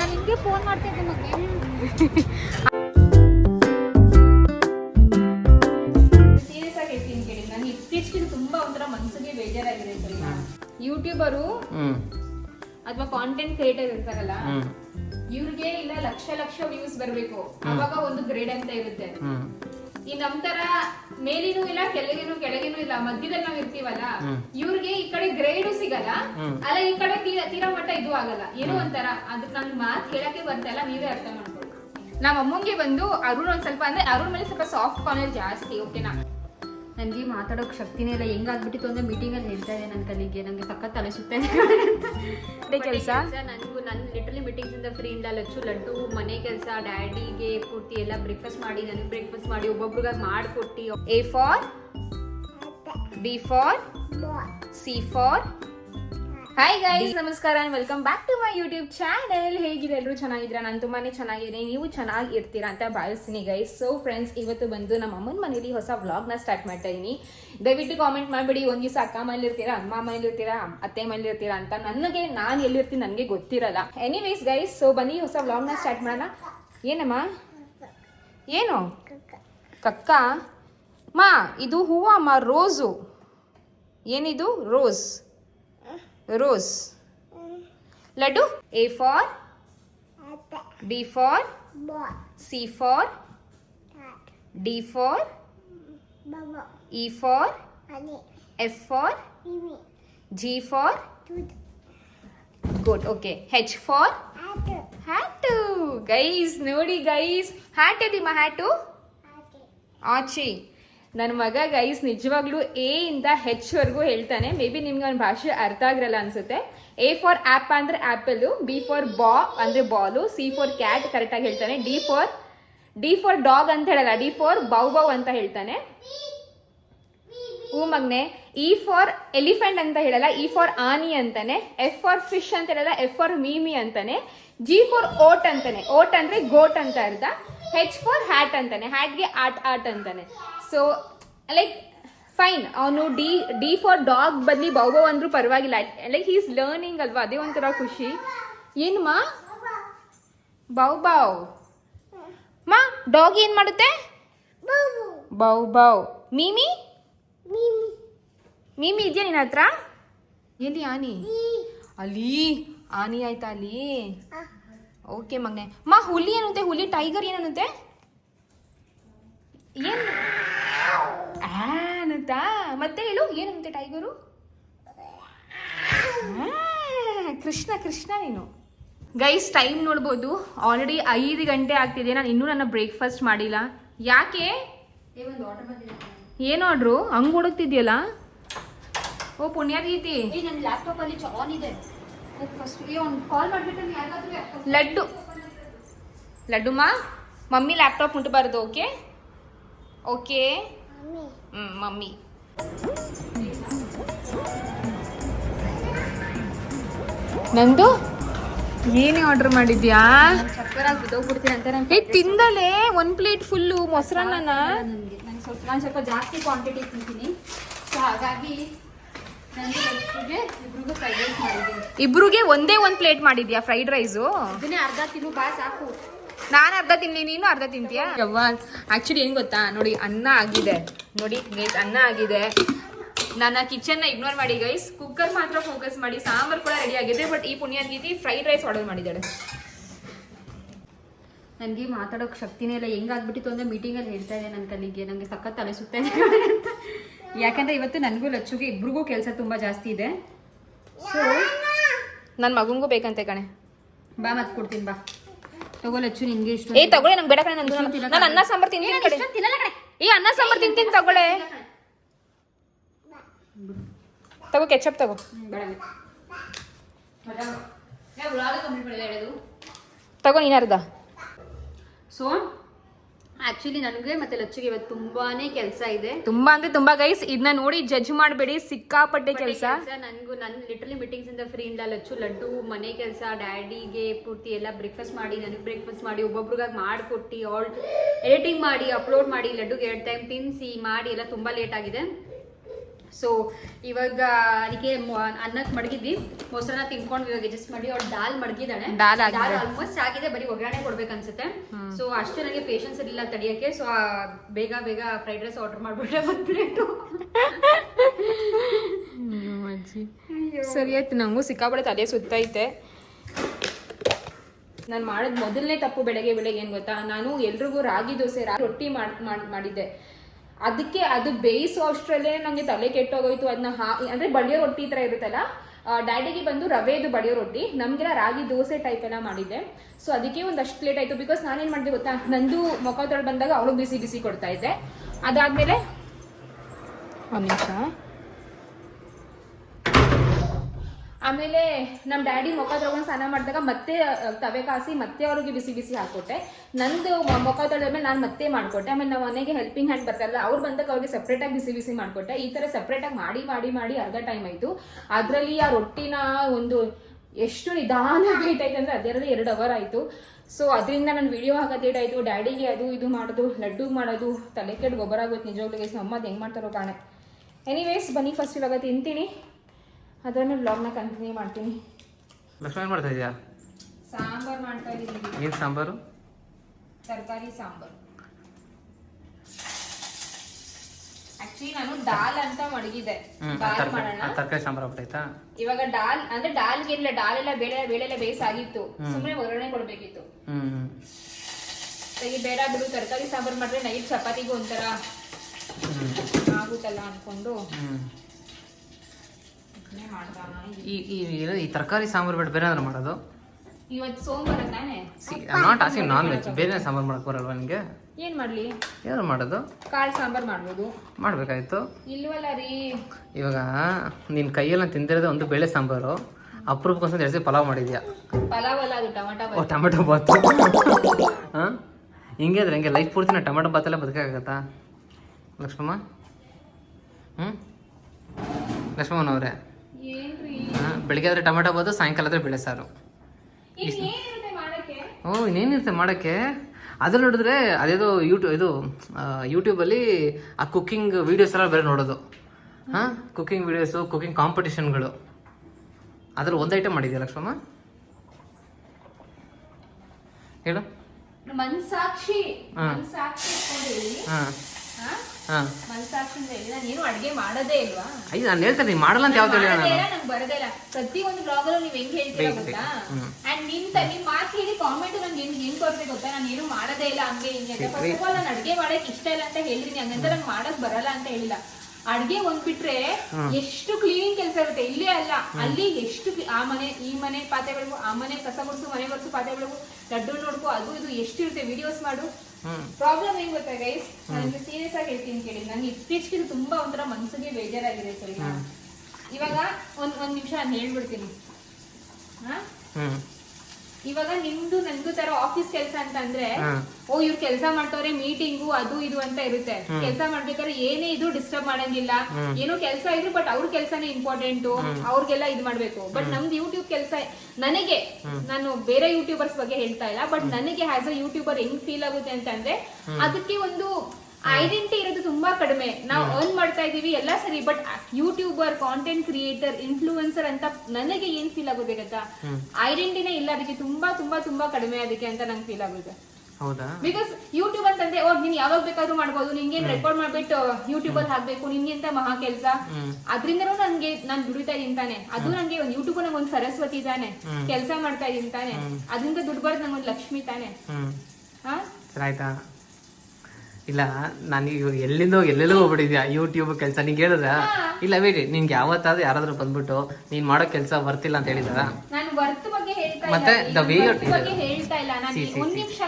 ನಾನು ನಿಮಗೆ ಫೋನ್ ಮಾಡ್ತಿದ್ದೆ ಮಗನೇ. ಸೀರಿಯಸ್ ಆಗಿ ಹೇಳ್ತೀನಿ ಕೇಳಿ. ನಾನು ಇತ್ತೀಚೆಗೆ ತುಂಬಾ ಒಂಥರ ಮನಸ್ಸಿಗೆ ಬೇಜಾರಾಗಿದೆ ಸರಿನಾ ಯೂಟ್ಯೂಬರು ಅಥವಾ ಕಾಂಟೆಂಟ್ ಕ್ರಿಯೇಟರ್ ಇರ್ತಾರಲ್ಲ ಇವ್ರಿಗೆ ಇಲ್ಲ ಲಕ್ಷ ಲಕ್ಷ ವ್ಯೂಸ್ ಬರ್ಬೇಕು. ಅವಾಗ ಒಂದು ಗ್ರೇಡ್ ಅಂತ ಇರುತ್ತೆ. ಈ ನಮ್ ತರ ಮೇಲಿನೂ ಇಲ್ಲ ಕೆಳಗಿನೂ ಕೆಳಗಿನೂ ಇಲ್ಲ ಮಧ್ಯದಲ್ಲಿ ನಾವ್ ಇರ್ತೀವಲ್ಲ ಇವ್ರಿಗೆ ಈ ಕಡೆ ಗ್ರೇಡು ಸಿಗಲ್ಲ ಅಲ್ಲ ಈ ಕಡೆ ತೀರಾ ತೀರಾ ಮಟ್ಟ ಇದು ಆಗಲ್ಲ. ಏನೋ ಒಂಥರ ಅದಕ್ಕೆ ನನ್ ಮಾತು ಹೇಳಕ್ಕೆ ಬರ್ತಾ ಇಲ್ಲ ನೀವೇ ಅರ್ಥ ಮಾಡ್ಕೊಳ್ಳಿ. ನಮ್ಮ ಅಮ್ಮಂಗೆ ಬಂದು ಅರುಣ್ ಒಂದ್ ಸ್ವಲ್ಪ ಅಂದ್ರೆ ಅರುಣ್ ಮೇಲೆ ಸ್ವಲ್ಪ ಸಾಫ್ಟ್ ಕಾರ್ನರ್ ಜಾಸ್ತಿ ಓಕೆನಾ ನನಗೆ ಮಾತಾಡೋಕೆ ಶಕ್ತಿನೇ ಇಲ್ಲ. ಹೆಂಗಾಗ್ಬಿಟ್ಟಿತ್ತು ಅಂದರೆ ಮೀಟಿಂಗಲ್ಲಿ ಹೇಳ್ತಾ ಇದೆ ನನ್ನ ಕಲಿಗೆ ನನಗೆ ಸಖತ್ ತಲೆ ಸುತ್ತ ಕೆಲಸ? ನನಗೂ ನನ್ನ ಲಿಟ್ರಲಿ ಮೀಟಿಂಗ್ಸಿಂದ ಫ್ರೀ ಇಲ್ಲ ಲಚ್ಚು ಲಡ್ಡು ಮನೆ ಕೆಲಸ ಡ್ಯಾಡಿಗೆ ಪೂರ್ತಿ ಎಲ್ಲ ಬ್ರೇಕ್ಫಾಸ್ಟ್ ಮಾಡಿ ನನಗೆ ಬ್ರೇಕ್ಫಾಸ್ಟ್ ಮಾಡಿ ಒಬ್ಬೊಬ್ರಿಗೆ ಮಾಡಿಕೊಟ್ಟು. A for B for C for hi guys ನಮಸ್ಕಾರ welcome back to my YouTube channel ಹೇಗಿದೆ ಎಲ್ಲರೂ ಚೆನ್ನಾಗಿದ್ದೀರಾ? ನಾನು ತುಂಬಾ ಚೆನ್ನಾಗಿದ್ದೀನಿ. ನೀವು ಚೆನ್ನಾಗಿ ಇರ್ತೀರಾ ಅಂತ ಭಾವಿಸ್ತೀನಿ ಗೈಸ್ ಸೊ ಫ್ರೆಂಡ್ಸ್ ಇವತ್ತು ಬಂದು ನಮ್ಮ ಅಮ್ಮನ ಮನೇಲಿ ಹೊಸ ವ್ಲಾಗ್ನ ಸ್ಟಾರ್ಟ್ ಮಾಡ್ತಾ ಇದ್ದೀನಿ ದಯವಿಟ್ಟು ಕಾಮೆಂಟ್ ಮಾಡಿಬಿಡಿ. ಒಂದು ದಿವಸ ಅಕ್ಕ ಮನೇಲಿರ್ತೀರಾ ಅಮ್ಮ ಮನೇಲಿರ್ತೀರಾ ಅತ್ತೆ ಮನೇಲಿರ್ತೀರಾ ಅಂತ ನನಗೆ, ನಾನು ಎಲ್ಲಿರ್ತೀನಿ ನನಗೆ ಗೊತ್ತಿರಲ್ಲ. ಎನಿವೇಸ್ ಗೈಸ್ ಸೊ ಬನ್ನಿ, ಹೊಸ ವ್ಲಾಗ್ನ ಸ್ಟಾರ್ಟ್ ಮಾಡೋಣ. ಏನಮ್ಮ? ಏನು? ಕಕ್ಕ? ಮಾ, ಇದು ಹೂವು ಅಮ್ಮ ರೋಸು. ಏನಿದು? Rose. Rose Laddu A for B for C for D for E for F for G for good okay H for hat guys ನೋಡಿ ಗೈಸ್ ಹ್ಯಾಟ್ ಇದೀಮ ಹ್ಯಾಟು ಆಚಿ ನನ್ನ ಮಗ ಗೈಸ್ ನಿಜವಾಗ್ಲೂ ಎ ಇಂದ ಹೆಚ್ ವರೆಗೂ ಹೇಳ್ತಾನೆ. ಮೇ ಬಿ ನಿಮ್ಗೆ ಅವ್ನ ಭಾಷೆ ಅರ್ಥ ಆಗಿರಲ್ಲ ಅನ್ಸುತ್ತೆ. ಎ ಫಾರ್ ಆ್ಯಪ್ ಅಂದ್ರೆ ಆ್ಯಪಲ್ಲು ಬಿ ಫಾರ್ ಬಾ ಅಂದ್ರೆ ಬಾಲು ಸಿ ಫಾರ್ ಕ್ಯಾಟ್ ಕರೆಕ್ಟಾಗಿ ಹೇಳ್ತಾನೆ. D for D for dog ಅಂತ ಹೇಳಲ್ಲ ಡಿ ಫಾರ್ ಬೌ ಬೌ ಅಂತ ಹೇಳ್ತಾನೆ. ಹೂ ಮಗ್ನೆ ಇ ಫಾರ್ ಎಲಿಫೆಂಟ್ ಅಂತ ಹೇಳಲ್ಲ ಇ ಫಾರ್ ಆನಿ ಅಂತಾನೆ. ಎಫ್ ಫಾರ್ ಫಿಶ್ ಅಂತ ಹೇಳಲ್ಲ ಎಫ್ ಫಾರ್ ಮೀಮಿ ಅಂತಾನೆ. ಜಿ ಫಾರ್ ಓಟ್ ಅಂತಾನೆ. ಓಟ್ ಅಂದ್ರೆ ಗೋಟ್ ಅಂತ ಅರ್ಥ. ಹೆಚ್ ಫಾರ್ ಹ್ಯಾಟ್ ಅಂತಾನೆ ಹ್ಯಾಟ್ಗೆ ಆಟ್ ಆಟ್ ಅಂತಾನೆ. ಸೊ ಲೈಕ್ ಫೈನ್ ಅವನು ಡಿ ಡಿ ಫಾರ್ ಡಾಗ್ ಬದಲಿ ಬೌಬೋ ಅಂದ್ರೂ ಪರವಾಗಿಲ್ಲ. ಲೈಕ್ ಈಸ್ ಲರ್ನಿಂಗ್ ಅಲ್ವಾ ಅದೇ ಒಂಥರ ಖುಷಿ. ಏನು ಮಾ? ಬೌ ಬಾವ್ ಮಾ ಡಾಗ್ ಏನು ಮಾಡುತ್ತೆ? ಬೌ ಬಾವ್ ಮೀಮಿ? ಮೀಮಿ. ಇದೆಯಾ ನಿನ್ನ ಹತ್ರ? ಎಲ್ಲಿ ಆನಿ? ಅಲ್ಲಿ. ಆನಿ ಆಯ್ತಾ ಅಲ್ಲಿ? ಓಕೆ ಮಗನೆ ಮಾ ಹುಲಿ ಏನಂತೆ? ಹುಲಿ ಟೈಗರ್ ಏನಂತೆ? ಏನು? ಆ ಅನ್ನುತ್ತಾ ಮತ್ತೆ ಹೇಳು, ಏನಂತೆ ಟೈಗರು ಕೃಷ್ಣ ಕೃಷ್ಣ ನೀನು. ಗೈಸ್ ಟೈಮ್ ನೋಡ್ಬೋದು. ಆಲ್ರೆಡಿ ಐದು ಗಂಟೆ ಆಗ್ತಿದೆ. ನಾನು ಇನ್ನೂ ನನ್ನ ಬ್ರೇಕ್ಫಾಸ್ಟ್ ಮಾಡಿಲ್ಲ. ಯಾಕೆ? ಏನು ಆರ್ಡ್ರು ಹಂಗೆ ಹುಡುಕ್ತಿದ್ಯಲ್ಲ? ಓ ಪುಣ್ಯಾದೀತಿ ನನ್ನ ಲ್ಯಾಪ್ಟಾಪ್ ಅಲ್ಲಿ ಆನ್ ಇದೆ. ಲಡ್ಡು. ಲಡ್ಡುಮ್ಮ ಮಮ್ಮಿ ಲ್ಯಾಪ್ಟಾಪ್ ಮುಟ್ಟಬಾರ್ದು ಓಕೆ ಓಕೆ ಹ್ಞೂ ಮಮ್ಮಿ. ನಂದು? ಏನೇ ಆರ್ಡರ್ ಮಾಡಿದ್ಯಾ? ಏ ತಿಂದಲೇ? ಒಂದು ಪ್ಲೇಟ್ ಫುಲ್ಲು ಮೊಸರನ್ನ ನನಗೆ ನಂಗೆ. ಸ್ವಲ್ಪ ನಾನು ಸ್ವಲ್ಪ ಜಾಸ್ತಿ ಕ್ವಾಂಟಿಟಿ ತಿಂತೀನಿ. ಸೊ ಹಾಗಾಗಿ ಇಬ್ರಿಗೂ ಒಂದೇ ಒಂದು ಪ್ಲೇಟ್ ಮಾಡಿದ್ಯಾ ಫ್ರೈಡ್ ರೈಸು ಇದನ್ನೇ ಅರ್ಧ ತಿನ್ನು ಬಾ ಸಾಕು. ನಾನು ಅರ್ಧ ತಿನ್ನಿ ನೀನು ಅರ್ಧ ತಿಂತೀಯಾ? ಯವ್ವ ಆಕ್ಚುಲಿ ಏನ್ ಗೊತ್ತಾ? ನೋಡಿ ಅನ್ನ ಆಗಿದೆ. ನೋಡಿ ಗೈಸ್ ಅನ್ನ ಆಗಿದೆ. ನನ್ನ ಕಿಚನ್ನ ಇಗ್ನೋರ್ ಮಾಡಿ ಗೈಸ್ ಕುಕ್ಕರ್ ಮಾತ್ರ ಫೋಕಸ್ ಮಾಡಿ ಸಾಂಬಾರ್ ಕೂಡ ರೆಡಿ ಆಗಿದೆ ಬಟ್ ಈ ಪುಣ್ಯ ಗೀತಿ ಫ್ರೈಡ್ ರೈಸ್ ಆರ್ಡರ್ ಮಾಡಿದ್ದಾಳೆ. ನನಗೆ ಮಾತಾಡೋಕೆ ಶಕ್ತಿನೇ ಇಲ್ಲ. ಹೆಂಗಾಗ್ಬಿಟ್ಟಿತ್ತು ಅಂದ್ರೆ ಮೀಟಿಂಗಲ್ಲಿ ಹೇಳ್ತಾ ಇದೆ ನನ್ನ ಕಲಿಗೆ ನನಗೆ ಸಖತ್ ತಲೆ ಸುತ್ತ ಅಂತ. ಯಾಕಂದ್ರೆ ಇವತ್ತು ನನಗೂ ಲಚ್ಚುಗೆ ಇಬ್ರಿಗೂ ಕೆಲಸ ತುಂಬ ಜಾಸ್ತಿ ಇದೆ. ಸೊ ನನ್ನ ಮಗುಂಗೂ ಬೇಕಂತೆ ಕಣೆ. ಬಾ ಮತ್ತೆ ಕೊಡ್ತೀನಿ ಬಾ. ತಗೋ ಲಚ್ಚು ನಿಂಗೆ ಇಷ್ಟ ಏ ತಗೊಳ್ಳಿ ನಂಗೆ ಬೇಡ ಕಣೆ ನಂದು. ನಾನು ಅನ್ನ ಸಾಂಬಾರು ತಿಂತೀನಿ ಕಡೆ ಏ ಅನ್ನ ಸಾಂಬಾರು ತಿಂತೀನಿ ತಗೊಳ್ಳೆ. ತಗೋ ಕೆಚಪ್ ತಗೋ. ತಗೋ ನೀನು ಅರ್ಧ. ಸೊ ಆ್ಯಕ್ಚುಲಿ ನನಗೆ ಮತ್ತೆ ಲಚ್ಚಿಗೆ ಇವತ್ತು ತುಂಬಾನೇ ಕೆಲಸ ಇದೆ. ತುಂಬಾ ಅಂದ್ರೆ ತುಂಬಾ ಗೈಸ್ ಇದನ್ನ ನೋಡಿ ಜಡ್ಜ್ ಮಾಡಬೇಡಿ ಸಿಕ್ಕಾಪಟ್ಟೆ ಕೆಲಸ. ನನಗೂ ನನ್ನ ಲಿಟ್ರಲಿ ಮೀಟಿಂಗ್ಸ್ ಇಂದ ಫ್ರೀ ಇಲ್ಲ ಲಚ್ಚು ಲಡ್ಡು ಮನೆ ಕೆಲಸ ಡ್ಯಾಡಿಗೆ ಪೂರ್ತಿ ಎಲ್ಲ ಬ್ರೇಕ್ಫಾಸ್ಟ್ ಮಾಡಿ ನನಗೆ ಬ್ರೇಕ್ಫಾಸ್ಟ್ ಮಾಡಿ ಒಬ್ಬೊಬ್ರಿಗಾಗಿ ಮಾಡಿಕೊಟ್ಟು ಆಲ್ ಎಡಿಟಿಂಗ್ ಮಾಡಿ ಅಪ್ಲೋಡ್ ಮಾಡಿ ಲಡ್ಡುಗೆ ಎರಡು ಟೈಮ್ ತಿನ್ನಿಸಿ ಮಾಡಿ ಎಲ್ಲ ತುಂಬಾ ಲೇಟ್ ಆಗಿದೆ. ಸೊ ಇವಾಗ ಅದಕ್ಕೆ ಅನ್ನಕ್ಕೆ ಮಡಗಿದ್ವಿ. ಮೊಸರನ್ನ ತಿನ್ಕೊಂಡು ಇವಾಗ ಅಡ್ಜಸ್ಟ್ ಮಾಡಿ ಅವ್ರು ದಾಲ್ ಮಡಗಿದಾಳೆ ದಾಲ್. ಆಲ್ಮೋಸ್ಟ್ ಆಗಿದೆ. ಬರೀ ಒಗ್ಗರಣೆ ಕೊಡ್ಬೇಕನ್ಸುತ್ತೆ ಸೊ ಅಷ್ಟು ನನಗೆ ಪೇಷನ್ಸ್ ಇರಲಿಲ್ಲ ತಡಿಯೋಕ್ಕೆ. ಸೊ ಬೇಗ ಬೇಗ ಫ್ರೈಡ್ ರೈಸ್ ಆರ್ಡರ್ ಮಾಡ್ಬಿಟ್ರೆ ಒಂದು ಪ್ಲೇಟು ಸರಿ ಆಯ್ತು ನಂಗೂ ಸಿಕ್ಕಾಬಿಡುತ್ತೆ ತಲೆ ಸುತ್ತೈತೆ. ನಾನು ಮಾಡೋದು ಮೊದಲನೇ ತಪ್ಪು ಬೆಳಗ್ಗೆ ಬೆಳಗ್ಗೆ ಏನು ಗೊತ್ತಾ? ನಾನು ಎಲ್ರಿಗೂ ರಾಗಿ ದೋಸೆ ರಾಗಿ ರೊಟ್ಟಿ ಮಾಡ್- ಮಾಡ್- ಮಾಡಿದ್ದೆ. ಅದಕ್ಕೆ ಅದು ಬೇಯಿಸೋ ಅಷ್ಟರಲ್ಲೇ ನನಗೆ ತಲೆ ಕೆಟ್ಟೋಗೋಯ್ತು ಅದನ್ನ ಹಾ, ಅಂದರೆ ಬಳಿಯೋ ರೊಟ್ಟಿ ಥರ ಇರುತ್ತಲ್ಲ ಡ್ಯಾಡಿಗೆ ಬಂದು ರವೆದು ಬಡಿಯೋ ರೊಟ್ಟಿ, ನಮಗೆಲ್ಲ ರಾಗಿ ದೋಸೆ ಟೈಪ್ ಎಲ್ಲ ಮಾಡಿದ್ದೆ. ಸೊ ಅದಕ್ಕೆ ಒಂದಷ್ಟು ಲೇಟ್ ಆಯಿತು. ಬಿಕಾಸ್ ನಾನೇನು ಮಾಡಿದೆ ಗೊತ್ತಾ? ನಂದು ಮೊಕ ತೊಳೆದು ಬಂದಾಗ ಅವಳು ಬಿಸಿ ಬಿಸಿ ಕೊಡ್ತಾ ಇದ್ದೆ. ಅದಾದಮೇಲೆ, ಒಂದು ನಿಮಿಷ. ಆಮೇಲೆ ನಮ್ಮ ಡ್ಯಾಡಿ ಮುಖ ತೊಗೊಂಡು ಸ್ನಾನ ಮಾಡಿದಾಗ ಮತ್ತೆ ತವೆ ಕಾಸಿ ಮತ್ತೆ ಅವ್ರಿಗೆ ಬಿಸಿ ಬಿಸಿ ಹಾಕೊಟ್ಟೆ. ನಂದು ಮುಖ ತೊಳೆದ್ಮೇಲೆ ನಾನು ಮತ್ತೆ ಮಾಡಿಕೊಟ್ಟೆ. ಆಮೇಲೆ ನಾವು ಮನೆಗೆ ಹೆಲ್ಪಿಂಗ್ ಹ್ಯಾಂಡ್ ಬರ್ತಾರಲ್ಲ, ಅವ್ರು ಬಂದಾಗ ಅವ್ರಿಗೆ ಸಪ್ರೇಟಾಗಿ ಬಿಸಿ ಬಿಸಿ ಮಾಡಿಕೊಟ್ಟೆ. ಈ ಥರ ಸಪ್ರೇಟಾಗಿ ಮಾಡಿ ಮಾಡಿ ಮಾಡಿ ಅರ್ಧ ಟೈಮ್ ಆಯಿತು. ಅದರಲ್ಲಿ ಆ ರೊಟ್ಟಿನ ಒಂದು ಎಷ್ಟು ನಿಧಾನ ಲೇಟ್ ಆಯ್ತು ಅಂದರೆ ಅದರಲ್ಲಿ ಎರಡು ಅವರ್ ಆಯಿತು. ಸೊ ಅದರಿಂದ ನಾನು ವಿಡಿಯೋ ಹಾಕೋದು ಲೇಟ್ ಆಯಿತು. ಡ್ಯಾಡಿಗೆ ಅದು ಇದು ಮಾಡೋದು, ಲಡ್ಡು ಮಾಡೋದು, ತಲೆ ಕೆಟ್ಟು ಗೊಬ್ಬರ ಆಗೋಯ್ತು. ನಿಜವಾಗ್ಲೂ ಗೈಸ್ ನಮ್ಮ ಹೆಂಗೆ ಮಾಡ್ತಾರೋ ಕಾಣೆ. ಎನಿವೇಸ್ ಬನ್ನಿ ಫಸ್ಟ್ ಇವಾಗ ತಿಂತೀನಿ. ಅದನ್ನು ಬ್ಲಾಗ್ನ ಕಂಟಿನ್ಯೂ ಮಾಡ್ತೀನಿ. ಲಕ್ಷ್ಮಣ ಏನು ಮಾಡ್ತಾ ಇದೆಯಾ? ಸಾಂಬಾರ್ ಮಾಡ್ತಾ ಇದ್ದೀನಿ ಏನು ಸಾಂಬಾರು? ತರಕಾರಿ ಸಾಂಬಾರ್. ಆಕ್ಚುಲಿ ನಾನು ದಾಲ್ ಅಂತ ಮಡಗಿದೆ ಹ್ಞೂ ದಾಲ್ ಮಾಡೋಣ. ತರಕಾರಿ ಸಾಂಬಾರು ಆಗ್ಬಿಟ್ಟೈತಾ ಇವಾಗ ದಾಲ್ ಅಂದ್ರೆ ದಾಲ್ಗೆ ಏನಿಲ್ಲ ದಾಲ್ ಎಲ್ಲ ಬೇಳೆ ಬೇಳೆ ಎಲ್ಲ ಬೇಯಿಸಾಗಿತ್ತು ಸುಮ್ಮನೆ ಒಗ್ಗರಣೆ ಕೊಡ್ಬೇಕಿತ್ತು. ಸರಿ ಬೇಡ ಬಿಡು ತರಕಾರಿ ಸಾಂಬಾರ್ ಮಾಡಿದ್ರೆ ನೈಟ್ ಚಪಾತಿಗೂ ಒಂಥರ ಆಗುತ್ತಲ್ಲ ಅನ್ಕೊಂಡು. ಈ ಈ ಏನು ಈ ತರಕಾರಿ ಸಾಂಬಾರು ಬಿಟ್ಟು ಬೇರೆ ಏನಾದ್ರು ಮಾಡೋದು? ಇವತ್ತು ಸೋಮವಾರ ತಾನೆ? ನಾಟ್ ಆಸಿಂಗ್ ನಾನ್ ವೆಜ್ ಬೇರೆ ಸಾಂಬಾರು ಬರಲ್ವಾ ನಿಮಗೆ ಏನ್ ಮಾಡ್ಲಿ? ಏನಾದ್ರು ಮಾಡೋದು? ಕಾಳು ಸಾಂಬಾರ್ ಮಾಡ್ಬೋದು. ಮಾಡಬೇಕಾಯ್ತು. ಇಲ್ವಲ್ಲ ರೀ. ಇವಾಗ ನಿನ್ನ ಕೈಯಲ್ಲಿ ತಿಂದಿರೋದೇ ಒಂದು ಬೇಳೆ ಸಾಂಬಾರು. ಅಪರೂಪಕ್ಕೊಂದ್ಸಲ ಎರಡು ಸತಿ ಪಲಾವ್ ಮಾಡಿದ್ಯಾ? ಪಲಾವ್ ಅಲ್ಲ ಅದು ಟೊಮೆಟೊ ಓ ಟೊಮೆಟೊ ಬಾತು ಹಾಂ? ಹಿಂಗೆ ಅಂದ್ರೆ ಹಿಂಗೆ ಲೈಫ್ ಪೂರ್ತಿ ನಾ ಟೊಮೆಟೊ ಬಾತೆಲ್ಲ ಬದುಕಾಗತ್ತಾ ಲಕ್ಷ್ಮಮ್ಮ? ಹ್ಞೂ ಲಕ್ಷ್ಮಮ್ಮನವ್ರೆ. ಬೆಳಿಗ್ಗೆ ಆದರೆ ಟೊಮೆಟೊ ಬಾತು ಸಾಯಂಕಾಲ ಆದರೆ ಬೆಳೆ ಸಾರು. ಓ ಇನ್ನೇನಿರುತ್ತೆ ಮಾಡೋಕ್ಕೆ? ಅದ್ರಲ್ಲಿ ನೋಡಿದ್ರೆ ಅದೇದು ಯೂಟ್ಯೂಬ್ ಇದು ಯೂಟ್ಯೂಬಲ್ಲಿ ಆ ಕುಕ್ಕಿಂಗ್ ವೀಡಿಯೋಸ್ ಎಲ್ಲ ಬೇರೆ ನೋಡೋದು. ಹಾಂ ಕುಕ್ಕಿಂಗ್ ವೀಡಿಯೋಸು ಕುಕ್ಕಿಂಗ್ ಕಾಂಪಿಟಿಷನ್ಗಳು ಅದ್ರಲ್ಲಿ ಒಂದು ಐಟಮ್ ಮಾಡಿದ್ಯಾ ಲಕ್ಷ್ಮಮ್ಮ? ಹೇಳು. ಮನ್ಸಾಕ್ಷಿ ಹಾ. ಮನ್ಸಾಕ್ಷಿ ಹಾಂ. ಹಾ? ಅಂತ ನಾನು ಅಡ್ಗೆ ಮಾಡೋದೇ ಇಲ್ವಾ? ಅಯ್ಯ ನಾನು ಹೇಳ್ತೇನೆ ನೀನು ಮಾಡಲ್ಲ ಅಂತ ಯಾವ್ದು ಹೇಳಿಲ್ಲ ನಾನು ನಂಗ್ ಬರೋದೇ ಇಲ್ಲ. ಪ್ರತಿ ಒಂದು ಬ್ಲಾಗ್ ಅಲ್ಲೂ ನೀವ್ ಹೆಂಗ್ ಹೇಳ್ತೀರಾ ಗೊತ್ತಾ. ಅಂಡ್ ನಿಮ್ ತ- ನಿಮ್ ಮಾತು ಹೇಳಿ ಕಾಮೆಂಟ್ ನಂಗೆ ಹೆಂಗೆ ಹೆಂಗ್ ಕೊಡ್ಬೇಕು ಗೊತ್ತಾ? ನಾನು ಏನು ಮಾಡೋದೇ ಇಲ್ಲ ಹಂಗೆ ಹಿಂಗೆ ಬೇಕು, ಫಸ್ಟ್ ಆಫ್ ಆಲ್ ನಾನು ಅಡ್ಗೆ ಮಾಡಕ್ ಇಷ್ಟ ಇಲ್ಲ ಅಂತ ಹೇಳಿದೀನಿ. ಹಂಗಂತ ನಂಗೆ ಮಾಡಕ್ ಬರಲ್ಲ ಅಂತ ಹೇಳಿಲ್ಲ. ಅಡ್ಗೆ ಒಂದ್ ಬಿಟ್ರೆ ಎಷ್ಟು ಕ್ಲೀನಿಂಗ್ ಕೆಲಸ ಇರುತ್ತೆ. ಇಲ್ಲೇ ಅಲ್ಲ. ಅಲ್ಲಿ ಎಷ್ಟು ಆ ಮನೆ ಈ ಮನೆ ಪಾತ್ರೆಗಳಿಗೂ ಬೆಳಗು ಆ ಮನೆ ಕಸ ಗುಡಿಸು ಮನೆ ಬರ್ಸು ಪಾತ್ರೆ ಬೆಳಗು ಲಡ್ಡು ನೋಡ್ಕೋ ಅದು ಇದು ಎಷ್ಟು ಇರುತ್ತೆ. ವಿಡಿಯೋಸ್ ಮಾಡು. ಪ್ರಾಬ್ಲಮ್ ಏನ್ ಗೊತ್ತಾ ಗೈಸ್ ನನಗೆ ಸೀರಿಯಸ್ ಆಗಿ ಹೇಳ್ತೀನಿ ಕೇಳಿ. ನಂಗೆ ಇತ್ತೀಚೆಗೆ ತುಂಬಾ ಒಂಥರ ಮನ್ಸಿಗೆ ಬೇಜಾರಾಗಿದೆ ಸರಿ ಇವಾಗ ಒಂದ್ ಒಂದ್ ನಿಮಿಷ ನಾನು ಹೇಳ್ಬಿಡ್ತೀನಿ. ಹಾ? ಇವಾಗ ನಿಮ್ದು ನಂದು ತರ ಆಫೀಸ್ ಕೆಲಸ ಅಂತ ಅಂದ್ರೆ ಓ ಇವ್ರು ಕೆಲಸ ಮಾಡ್ತವ್ರೆ ಮೀಟಿಂಗ್ ಅದು ಇದು ಅಂತ ಇರುತ್ತೆ. ಕೆಲಸ ಮಾಡ್ಬೇಕಾದ್ರೆ ಏನೇ ಇದು ಡಿಸ್ಟರ್ಬ್ ಮಾಡಂಗಿಲ್ಲ. ಏನೋ ಕೆಲಸ ಇದ್ರು ಬಟ್ ಅವ್ರ ಕೆಲಸನೇ ಇಂಪಾರ್ಟೆಂಟ್ ಅವ್ರಿಗೆಲ್ಲ ಇದು ಮಾಡ್ಬೇಕು. ಬಟ್ ನಮ್ದು ಯೂಟ್ಯೂಬ್ ಕೆಲಸ ನನಗೆ ನಾನು ಬೇರೆ ಯೂಟ್ಯೂಬರ್ಸ್ ಬಗ್ಗೆ ಹೇಳ್ತಾ ಇಲ್ಲ ಬಟ್ ನನಗೆ ಆಸ್ ಅ ಯೂಟ್ಯೂಬರ್ ಹೆಂಗ್ ಫೀಲ್ ಆಗುತ್ತೆ ಅಂತಂದ್ರೆ ಅದಕ್ಕೆ ಒಂದು ಐಡೆಂಟಿಟಿ ಇರೋದು ತುಂಬಾ ಕಡಿಮೆ. ನಾವು ಅರ್ನ್ ಮಾಡ್ತಾ ಇದೀವಿ ಎಲ್ಲ ಸರಿ but YouTuber content creator influencer ಅಂತ ನನಗೆ ಏನ್ ಫೀಲ್ ಆಗುತ್ತೆ ಗೊತ್ತಾ? ಐಡೆಂಟಿನೇ ಇಲ್ಲ ಅದಕ್ಕೆ ತುಂಬಾ ತುಂಬಾ ತುಂಬಾ ಕಡಿಮೆ ಅದಕ್ಕೆ ಅಂತ ನಂಗೆ ಫೀಲ್ ಆಗುತ್ತೆ ಬಿಕಾಸ್ ಯೂಟ್ಯೂಬ್ ಅಂತಂದ್ರೆ ಓ ನೀನ್ ಯಾವಾಗ ಬೇಕಾದ್ರೂ ಮಾಡ್ಬೋದು ನಿನ್ಗೆ ರೆಕಾರ್ಡ್ ಮಾಡ್ಬಿಟ್ಟು ಯೂಟ್ಯೂಬ್ ಅಲ್ಲಿ ಹಾಕ್ಬೇಕು ನಿನ್ಗೆ ಅಂತ ಮಹಾ ಕೆಲ್ಸ? ಅದ್ರಿಂದನೂ ನನ್ಗೆ ನಾನ್ ದುಡಿತಾ ಇದೀನಿ ತಾನೆ. ಅದು ನಂಗೆ ಒಂದು ಯೂಟ್ಯೂಬ್ ನಂಗೆ ಒಂದು ಸರಸ್ವತಿ ತಾನೆ. ಕೆಲಸ ಮಾಡ್ತಾ ಇದೀನಿ ತಾನೆ. ಅದರಿಂದ ದುಡ್ಡು ಬರೋದು ನಂಗೆ ಒಂದು ಲಕ್ಷ್ಮಿ ತಾನೆ. ಆಯ್ತಾ? ಇಲ್ಲ ನಾನು ಇವಾಗ ಎಲ್ಲಿಂದ ಎಲ್ಲೆಲ್ಲೋ ಹೋಗ್ಬಿಟ್ಟಿದ್ಯಾ? ಯೂಟ್ಯೂಬ್ ಕೆಲಸ. ನಿಂಗೆ ಹೇಳಿದ್ರ ಇಲ್ಲ ಬೇಡಿ. ನಿನ್ಗೆ ಯಾವತ್ತಾದ್ರೂ ಯಾರಾದ್ರೂ ಬಂದ್ಬಿಟ್ಟು ನೀನ್ ಮಾಡೋ ಕೆಲಸ ಬರ್ತಿಲ್ಲ ಅಂತ ಹೇಳಿದಾರ? ಮತ್ತೆ ದ ವೇ ಇಲ್ಲ.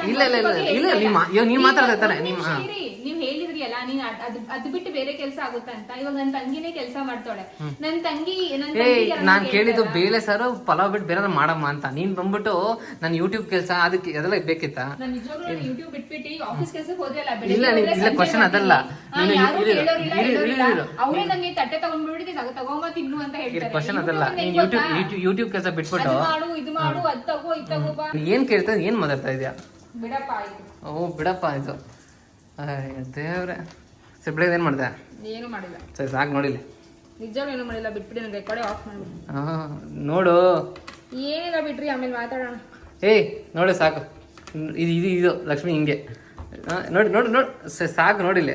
ಇಲ್ಲ, ಇಲ್ಲ, ಇಲ್ಲ, ನೀವ್ ಮಾ- ಇವಾಗ ನೀವ್ ಮಾತಾಡ್ತಾ ಇರ್ತಾರೆ, ಒಂದ್ ನೀವ್-. ಹೇಳಿದ್ರಿ ಅಲ್ಲ ನೀನ್ ಅದ್- ಅದ್ ಅದ್ ಬಿಟ್ಟು ಬೇರೆ ಕೆಲಸ ಆಗುತ್ತೆ ಅಂತ ಇವಾಗ ನನ್ ತಂಗಿನೇ ಕೆಲಸ ಮಾಡ್ತಾಳೆ ನನ್ ತಂಗಿ ನನ್ ಏ ತಂಗಿಗೆ ಯಾರಾದ್ರೂ ನಾನ್ ಕೇಳಿದ್ದು? ಬೇಳೆ ಸಾರು ಪಲಾವ್ ಬಿಟ್ಟು ಬೇರೆ ಮಾಡಮ್ಮ ಅಂತ ನೀನ್ ಬಂದ್ಬಿಟ್ಟು ನನ್ನ ಯೂಟ್ಯೂಬ್ ಕೆಲಸ ಅದಕ್ಕೆ ಅದೆಲ್ಲ ಬೇಕಿತ್ತ ನಾನ್ ನಿಜವಾಗ್ಲೂ ನಾನು ಯೂಟ್ಯೂಬ್ ಬಿಟ್ಬಿಟ್ಟು ಆಫೀಸ್ ಕೆಲಸ ಹೋದ್ರೆ ಅಲ್ಲ ಇಲ್ಲ, ಬೆಳಿಗ್ಗೆ ಇಲ್ಲ, ಹೋದ್ರೆ ಸಂಜೆ question ಅದಲ್ಲ. ಬರ್ತೀನಿ. ಹಾ, ನೀನು ಯಾರೂ ಇರು, ಕೇಳೋರಿಲ್ಲ, ಇರು, ಇರು, ಹೇಳೋರಿಲ್ಲ. ಇರು. ಅವ್ರೇ ನಂಗೆ ತಟ್ಟೆ ತಗೊಂಡ್ಬಿಡ್ತಿ ತಗೊಂಬ ತಿನ್ನು ಅಂತ ಹೇಳ್ತಾರೆ ಕ್ವಶನ್ ಅದಲ್ಲ ನೀನ್ ಯೂಟ್ಯೂಬ್ ಗೊತ್ತಾ? ಯೂಟ್ಯೂಬ್ ಕೆಲಸ ಬಿಟ್ಬಿಟ್ಟು ಅದು ಮಾಡು ಇದು ಮಾಡು ಅದ್ ತಗೋ ಇದ್ ತಗೋ ಬಾ ಏನ್ ಕೇಳ್ತಾ ಏನ್ ಮಾತಾಡ್ತಾ ಇದ್ಯಾ ಬಿಡಪ್ಪ ಆಯ್ತು ಓ ಬಿಡಪ್ಪ ಇದು ದೇವ್ರೆ. ಸಿಬ್ಳಿಗೆ ಏನು ಮಾಡಿದೆ? ಮಾಡ್ದೆ ಏನು ಮಾಡಿಲ್ಲ. ಸರಿ ಸಾಕು ನೋಡಿಲ್ಲ ನಿಜವೂ ಏನು ಮಾಡಿಲ್ಲ ಬಿಟ್ಬಿಡಿ ನನಗೆ ರೆಕಾರ್ಡೆ ಆಫ್ ಮಾಡಿ ಹಾ ನೋಡು. ಏನಿಲ್ಲ ಬಿಡ್ರಿ ಆಮೇಲೆ ಮಾತಾಡೋಣ. ಏಯ್ ನೋಡಿ ಸಾಕು. ಇದು ಇದು ಇದು ಲಕ್ಷ್ಮಿ ಹಿಂಗೆ. ನೋಡಿ ನೋಡಿ ನೋಡಿ. ಸ- ಸಾಕು ನೋಡಿಲ್ಲ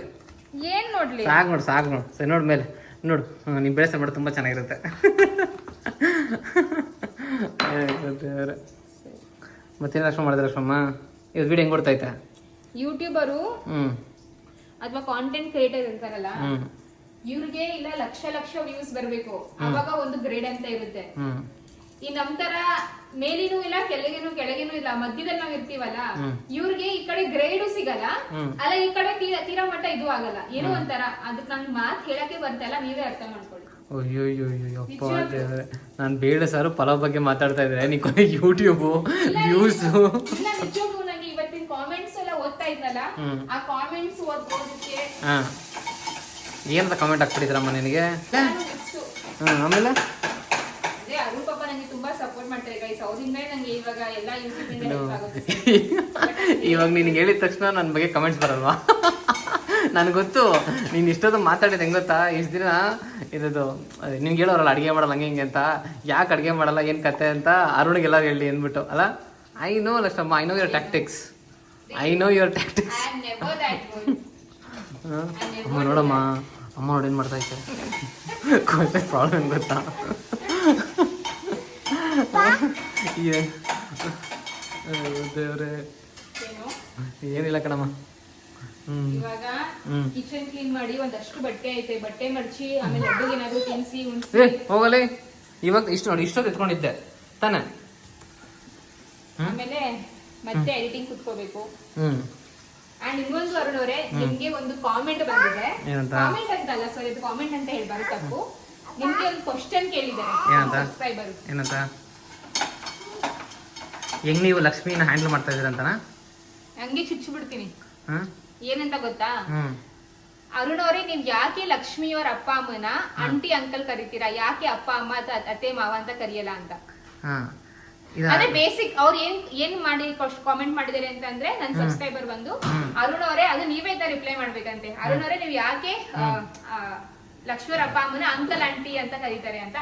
ಏನು ನೋಡ್ಲಿ? ಸಾಕು ನೋಡು ಸಾಕು ನೋಡು. ಸರಿ ನೋಡಿ ಮೇಲೆ. ನೋಡು ನಿಮ್ಮ ಬೆಳೆಸ ಮಾಡಿ ತುಂಬ ಚೆನ್ನಾಗಿರುತ್ತೆ. ಮತ್ತೇನು ಲಕ್ಷ್ಮ ಮಾಡಿದ್ರೆ ಲಕ್ಷ್ಮಮ್ಮ? ಇವತ್ತು ವೀಡಿಯೋ ಹೆಂಗೆ ಕೊಡ್ತೈತೆ ಯೂಟ್ಯೂಬರು ಅಥವಾ ಕಾಂಟೆಂಟ್ ಕ್ರಿಯೇಟರ್ ಇರ್ತಾರಲ್ಲ ಇವ್ರಿಗೆ ಇಲ್ಲ ಲಕ್ಷ ಲಕ್ಷ ವ್ಯೂಸ್ ಬರ್ಬೇಕು. ಅವಾಗ ಒಂದು ಗ್ರೇಡ್ ಅಂತ ಇರುತ್ತೆ. ಈ ನಮ್ ತರ ಮೇಲಿನೂ ಇಲ್ಲ ಕೆಳಗಿನೂ ಕೆಳಗಿನೂ ಇಲ್ಲ ಮಧ್ಯದಲ್ಲಿ ನಾವ್ ಇರ್ತೀವಲ್ಲ ಇವ್ರಿಗೆ ಈ ಕಡೆ ಗ್ರೇಡು ಸಿಗಲ್ಲ ಅಲ್ಲ ಈ ಕಡೆ ತೀರಾ ತೀರಾ ಮಟ್ಟ ಇದು ಆಗಲ್ಲ. ಏನೋ ಒಂಥರ ಅದಕ್ ನಂಗ್ ಮಾತ್ ಹೇಳಕ್ಕೆ ಬರ್ತಲ್ಲ ನೀವೇ ಅರ್ಥ ಮಾಡ್ಕೊಳ್ಳಿ. ಅಯ್ಯೋ ಅಪ್ಪ ದೇವ್ರೆ. ನಾನು ಬೇಡ ಸರ್ ಪಲಾವ್ ಬಗ್ಗೆ ಮಾತಾಡ್ತಾ ಇದ್ರೆ ನೀ ಯೂಟ್ಯೂಬ್ ಯೂಟ್ಯೂಬು ವ್ಯೂಸು ಇಲ್ಲ ನಿಜವಾಗ್ಲೂ ನಂಗೆ ಇವತ್ತಿನ ಕಾಮೆಂಟ್ಸ್ ಎಲ್ಲ ಓದ್ತಾ ಇದ್ನಲ್ಲ ಆ ಕಾಮೆಂಟ್ಸ್ ಏನಂತ ಕಮೆಂಟ್ ಹಾಕ್ಬಿಟ್ಟಿದ್ರಮ್ಮ ನಿನಗೆ? ಹ್ಞೂ ಆಮೇಲೆ? ಅದೇ ಅರುಣ್ ಪಾಪ ನಂಗೆ ತುಂಬಾ ಸಪೋರ್ಟ್ ಮಾಡ್ತಾರೆ ಗೈಸ್ ಅವ್ರಿಂದಲೇ ನಂಗೆ ಇವಾಗ ಎಲ್ಲ ಇವಾಗ ನಿನಗೆ ಹೇಳಿದ ತಕ್ಷಣ ನನ್ನ ಬಗ್ಗೆ ಕಮೆಂಟ್ಸ್ ಬರಲ್ವಾ? ನನಗೆ ಗೊತ್ತು. ನೀನು ಇಷ್ಟೊಂದು ಮಾತಾಡಿದ ಹೆಂಗ ಗೊತ್ತಾ? ಇಷ್ಟು ದಿನ ಇದ್ದು ನಿನ್ಗೆ ಹೇಳೋರಲ್ಲ ಅಡುಗೆ ಮಾಡಲ್ಲ ಹಂಗೆ ಹಿಂಗೆ ಅಂತ. ಯಾಕೆ ಅಡುಗೆ ಮಾಡಲ್ಲ ಏನು ಕತೆ ಅಂತ ಅರುಣಿಗೆಲ್ಲ ಹೇಳಿ ಅಂದ್ಬಿಟ್ಟು ಅಲ್ಲ? I know Lakshmamma I know your tactics I know your tactics ಅಮ್ಮ ನೋಡಮ್ಮ ಅಮ್ಮ ನೋಡಿ ಏನು ಮಾಡ್ತಾ ಇದ್ದಾರೆ? ಕೊಂಚ ಪ್ರಾಬ್ಲಮ್ ಗೊತ್ತಾ? ದೇವ್ರೆ. ಏನು? ಏನಿಲ್ಲ ಕಣಮ್ಮ. ಇವಾಗ. ಕಿಚನ್ ಕ್ಲೀನ್ ಮಾಡಿ ಒಂದಷ್ಟು ಬಟ್ಟೆ ಐತೆ. ಬಟ್ಟೆ ಮಡ್ಚಿ ಆಮೇಲೆ ಹಬ್ಬಗೆ ಏನಾದ್ರು ತಿನ್ಸಿ ಉಣ್ಸಿ. ಹೋಗಲಿ. ಇವಾಗ ಇಷ್ಟು ನೋಡಿ ಇಷ್ಟೊತ್ತು ಎತ್ಕೊಂಡಿದ್ದೆ. ತಾನೆ. ಆಮೇಲೆ ಮತ್ತೆ ಎಡಿಟಿಂಗ್ ಕುತ್ಕೋಬೇಕು. ಹ್ಮ್. ಅಂಡ್ ಇನ್ನೊಂದು ಅರುಣ್ ಅವರೇ ನಿಮ್ಗೆ ಒಂದು ಕಾಮೆಂಟ್ ಬಂದಿದೆ. ಏನಂತ? ಕಾಮೆಂಟ್ ಅಂತ ಅಲ್ಲ ಇದು ಕಾಮೆಂಟ್ ಅಂತ ಹೇಳ್ಬಾರ್ದು ತಪ್ಪು. ನಿಮ್ಗೆ ಒಂದು ಕ್ವಶನ್ ಕೇಳಿದ್ದಾರೆ ಏನಂತ? ಸಬ್ಸ್ಕ್ರೈಬರ್ ಏನಂತ? ಹೆಂಗ್ ನೀವು ಲಕ್ಷ್ಮಿನ ಹ್ಯಾಂಡಲ್ ಮಾಡ್ತಾ ಇದೀರಂತನಾ ಹಂಗೆ ಚುಚ್ಚು ಬಿಡ್ತೀನಿ ಹ್ಮ್ ಏನಂತ ಗೊತ್ತಾ? ಹ್ಮ್. ಅರುಣ್ ಅವರೇ ನೀವ್ ಯಾಕೆ ಲಕ್ಷ್ಮಿಯವರ ಅಪ್ಪ ಅಮ್ಮನ ಆಂಟಿ ಅಂಕಲ್ ಕರಿತೀರಾ? ಯಾಕೆ ಅಪ್ಪ ಅಮ್ಮ ಅಥವಾ ಅತ್ತೆ ಮಾವ ಅಂತ ಕರಿಯಲ್ಲ ಅಂತ? ಹಾ. ಅದೇ ಬೇಸಿಕ್ ಅವ್ರು ಏನ್ ಏನ್ ಮಾಡಿ ಕಾಮೆಂಟ್ ಮಾಡಿದಾರೆ ಅಂತಂದ್ರೆ ಅಂದ್ರೆ ನನ್ ಸಬ್ಸ್ಕ್ರೈಬರ್ ಬಂದು ಅರುಣ್ ಅವರೇ ಅದು ನೀವೇ ಇದ್ದ ರಿಪ್ಲೈ ಮಾಡ್ಬೇಕಂತೆ. ಅರುಣ್ ಅವರೇ ನೀವು ಯಾಕೆ ಲಕ್ಷ್ಮೀವರ ಅಪ್ಪ ಅಮ್ಮನ ಅಂಕಲ್ ಆಂಟಿ ಅಂತ ಕರೀತಾರೆ ಅಂತ.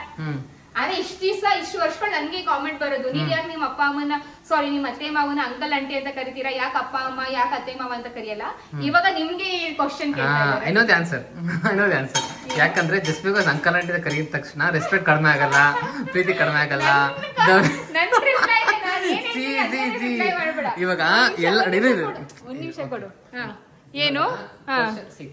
ಆದ್ರೆ ಇಷ್ಟ ದಿವಸ ಇಷ್ಟು ವರ್ಷಗಳು ನನ್ಗೆ ಕಾಮೆಂಟ್ ಬರೋದು. ನೀವ್ ಯಾಕೆ ನಿಮ್ಮ ಅಪ್ಪ ಅಮ್ಮನ ಸಾರಿ ನಿಮ್ಮ ಅತ್ತೆ ಮಾವನ ಅಂಕಲ್ ಆಂಟಿ ಅಂತ ಕರಿತೀರಾ? ಯಾಕೆ ಅಪ್ಪ ಅಮ್ಮ ಯಾಕೆ ಅತ್ತೆ ಮಾವ ಅಂತ ಕರಿಯಲ್ಲ? ಇವಾಗ ನಿಮ್ಗೆ ಕ್ವಶನ್ ಕೇಳ್ತಾ ಇದ್ದಾರೆ. I know the answer I know the answer ಯಾಕಂದ್ರೆ ಜಸ್ಟ್ ಬಿಕಾಸ್ ಅಂಕಲ್ ಆಂಟಿ ಕರೀದ ತಕ್ಷಣ ರೆಸ್ಪೆಕ್ಟ್ ಕಡಿಮೆ ಆಗಲ್ಲ ಪ್ರೀತಿ ಕಡಿಮೆ ಆಗಲ್ಲ. ಇವಾಗ ಒಂದ್ ನಿಮಿಷ, ಎಲ್ಲ ಒಂದ್ ನಿಮಿಷ ಕೊಡು. ಒಂದ್ ನಿಮಿಷ ಕೊಡು. ಹಾ. ಏನು?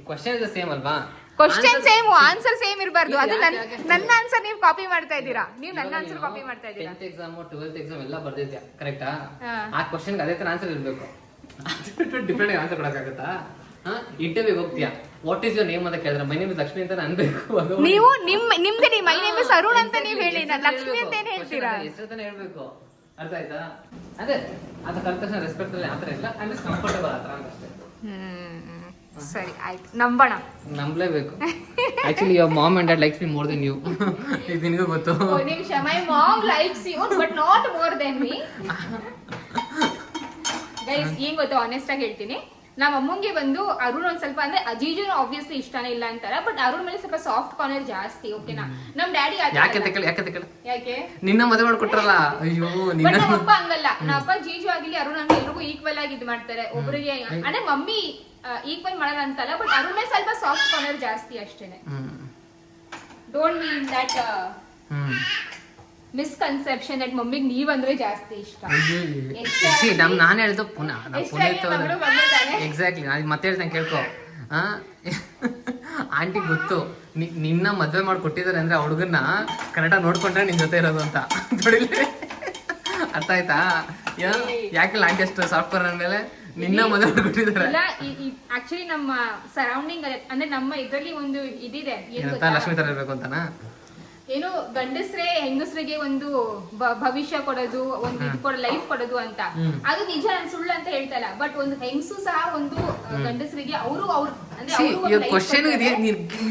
ಕ್ವಶನ್ ಇಸ್ ಸೇಮ್ ಅಲ್ವಾ? ಕ್ವಶನ್ ಸೇಮ್ ಆನ್ಸರ್ ಸೇಮ್ ಇರಬಾರ್ದು. ಅದು ನನ್ನ ನನ್ನ ಆನ್ಸರ್ ನೀವು ಕಾಪಿ ಮಾಡ್ತಾ ಇದ್ದೀರಾ? ನೀವು ನನ್ನ ಆನ್ಸರ್ ಕಾಪಿ ಮಾಡ್ತಾ ಇದ್ದೀರಾ? ಟೆಂತ್ ಎಕ್ಸಾಮ್ ಟ್ವೆಲ್ತ್ ಎಕ್ಸಾಮ್ ಎಲ್ಲ ಬರ್ದಿದ್ಯಾ? ಕರೆಕ್ಟಾ. ಆ? ಕ್ವಶನ್ಗೆ ಅದೇ ತರ ಆನ್ಸರ್ ಇರಬೇಕು. ಡಿಫ್ರೆಂಟ್ ಆನ್ಸರ್ ಕೊಡಕ್ಕಾಗತ್ತಾ ಇಂಟರ್ವ್ಯೂಗೆ ಹೋಗ್ತೀಯಾ? ವಾಟ್ ಇಸ್ ಯೋರ್ ನೇಮ್ ಅಂತ ಕೇಳಿದ್ರೆ ಮೈ ನೇಮ್ ಇಸ್ ಲಕ್ಷ್ಮಿ ಅಂತ ಅನ್ಬೇಕು. ನೀವು ನಿಮ್ ನಿಮ್ದೇ ನಿಮ್ಮ ಮೈ ನೇಮ್ ಅರುಣ್ ಅಂತ ನೀವು ಹೇಳಿ. ನಾನು ಲಕ್ಷ್ಮಿ ಅಂತ ಏನು ಹೇಳ್ತೀರಾ? ಹೆಸರು ತಾನೇ ಹೇಳ್ಬೇಕು. ಅರ್ಥ ಆಯ್ತಾ? ಅದೇ ಅದು ಕಲ್ತ ರೆಸ್ಪೆಕ್ಟ್ ಅಲ್ಲಿ ಆತರ ಇಲ್ಲ. ಐ ಕಂಫರ್ಟಬಲ್ ಆತರ ಅಂತ ಅಷ್ಟೇ ಸರಿ ಆಯ್ತು. ನಂಬೋಣ. ನಂಬಲೇಬೇಕು. Actually your mom and dad likes me more than you ಇದು ನಿನಗೂ ಗೊತ್ತು. ಒಂದು ನಿಮಿಷ. My mom likes you but not more than me guys ಏನು ಗೊತ್ತು? ಆನೆಸ್ಟ್ ಆಗಿ ಹೇಳ್ತೀನಿ. ನಮ್ಮ ಅಮ್ಮಂಗೆ ಬಂದು ಅರುಣ್ ಒಂದ್ ಸ್ವಲ್ಪ ಅಂದ್ರೆ ಅಜೀಜನ್ ಆಬ್ವಿಯಸ್ಲಿ ಇಷ್ಟನೇ ಇಲ್ಲ ಅಂತಾರ ಬಟ್ ಅರುಣ್ ಮೇಲೆ ಸ್ವಲ್ಪ ಸಾಫ್ಟ್ ಕಾರ್ನರ್ ಜಾಸ್ತಿ ಓಕೆನಾ ನಮ್ ಡ್ಯಾಡಿ ಯಾಕೆ ಯಾಕೆ ಯಾಕೆ? ನಿನ್ನ ಮದುವೆ ಮಾಡ್ಕೊಟ್ರಲ್ಲ ಅಯ್ಯೋ ನಿನ್ನ ನಮ್ಮ ಅಪ್ಪ ಹಂಗಲ್ಲ. ನಮ್ಮ ಅಪ್ಪ ಜೀಜು ಆಗಲಿ ಅರುಣ್ ಅಂದ್ರೆ ಎಲ್ರಿಗೂ ಈಕ್ವಲ್ ಆಗಿ ಇದು ಮಾಡ್ತಾರೆ. ಒಬ್ರಿಗೆ ಅಂದ್ರೆ ಮಮ್ಮಿ ಈಕ್ವಲ್ ಮಾಡಲ್ಲ ಅಂತಲ್ಲ ಬಟ್ ಅರುಣ್ ಮೇಲೆ ಸ್ವಲ್ಪ ಸಾಫ್ಟ್ ಕಾರ್ನರ್ ಜಾಸ್ತಿ ಅಷ್ಟೇನೆ. Don't mean that misconception that ಮಮ್ಮಿಗೆ ನೀವಂದ್ರೆ ಜಾಸ್ತಿ ಇಷ್ಟ. ಸಿ ನಮ್ ನಾನು ಹೇಳ್ದು ಪುನಃ. ನಾ ಎಷ್ಟಾಗಿ ಪುನೀತ್ ಮಗಳು ಮಗಳು ತಾನೆ? ಎಕ್ಸಾಕ್ಟ್ಲಿ ನಾನು ಮತ್ತೆ ಹೇಳ್ತೇನೆ ಕೇಳ್ಕೊ. ಆ? ಆಂಟಿ ಗೊತ್ತು ನಿ- ನಿನ್ನ ಮದ್ವೆ ಮಾಡಿ ಕೊಟ್ಟಿದ್ದಾರೆ ಅಂದ್ರೆ ಆ ಹುಡುಗನ್ನ ಕರೆಕ್ಟಾಗಿ ನೋಡ್ಕೊಂಡ್ರೆ ನಿನ್ ಜೊತೆ ಇರೋದು ಅಂತ. ಅರ್ಥ ಆಯ್ತಾ? ಯಾ- ಯಾಕಿಲ್ಲ ಆಂಟಿ ಅಷ್ಟು ಸಾಫ್ಟ್ವೇರ್ ಅಂದ್ಮೇಲೆ? ನಿನ್ನ ಮದ್ವೆ ಮಾಡಿ ಕೊಟ್ಟಿದ್ದಾರೆ. ಇಲ್ಲ ಆಕ್ಚುಲಿ ನಮ್ಮ ಸರೌಂಡಿಂಗ್ ಅಂದ್ರೆ ನಮ್ಮ ಇದ್ರಲ್ಲಿ ಒಂದು ಇದಿದೆ ಏನ್ ಏನಂತ ಗೊತ್ತಾ? ಲಕ್ಷ್ಮಿ ತರ ಇರ್ಬೇಕು ಅಂತನಾ? ಏನು ಗಂಡಸ್ರೇ ಹೆಂಗಸ್ರಿಗೆ ಒಂದು ಭವಿಷ್ಯ ಕೊಡೋದು ಒಂದು ಇದು ಕೊಡೋ ಲೈಫ್ ಕೊಡೋದು ಅಂತ. ಅದು ನಿಜ ನಾನು ಸುಳ್ಳು ಅಂತ ಹೇಳ್ತಲ್ಲ ಬಟ್ ಒಂದು ಹೆಂಗಸು ಸಹ ಒಂದು ಆ, ಗಂಡಸ್ರಿಗೆ ಅವರು ಅವ್ರ ಕ್ವಶನ್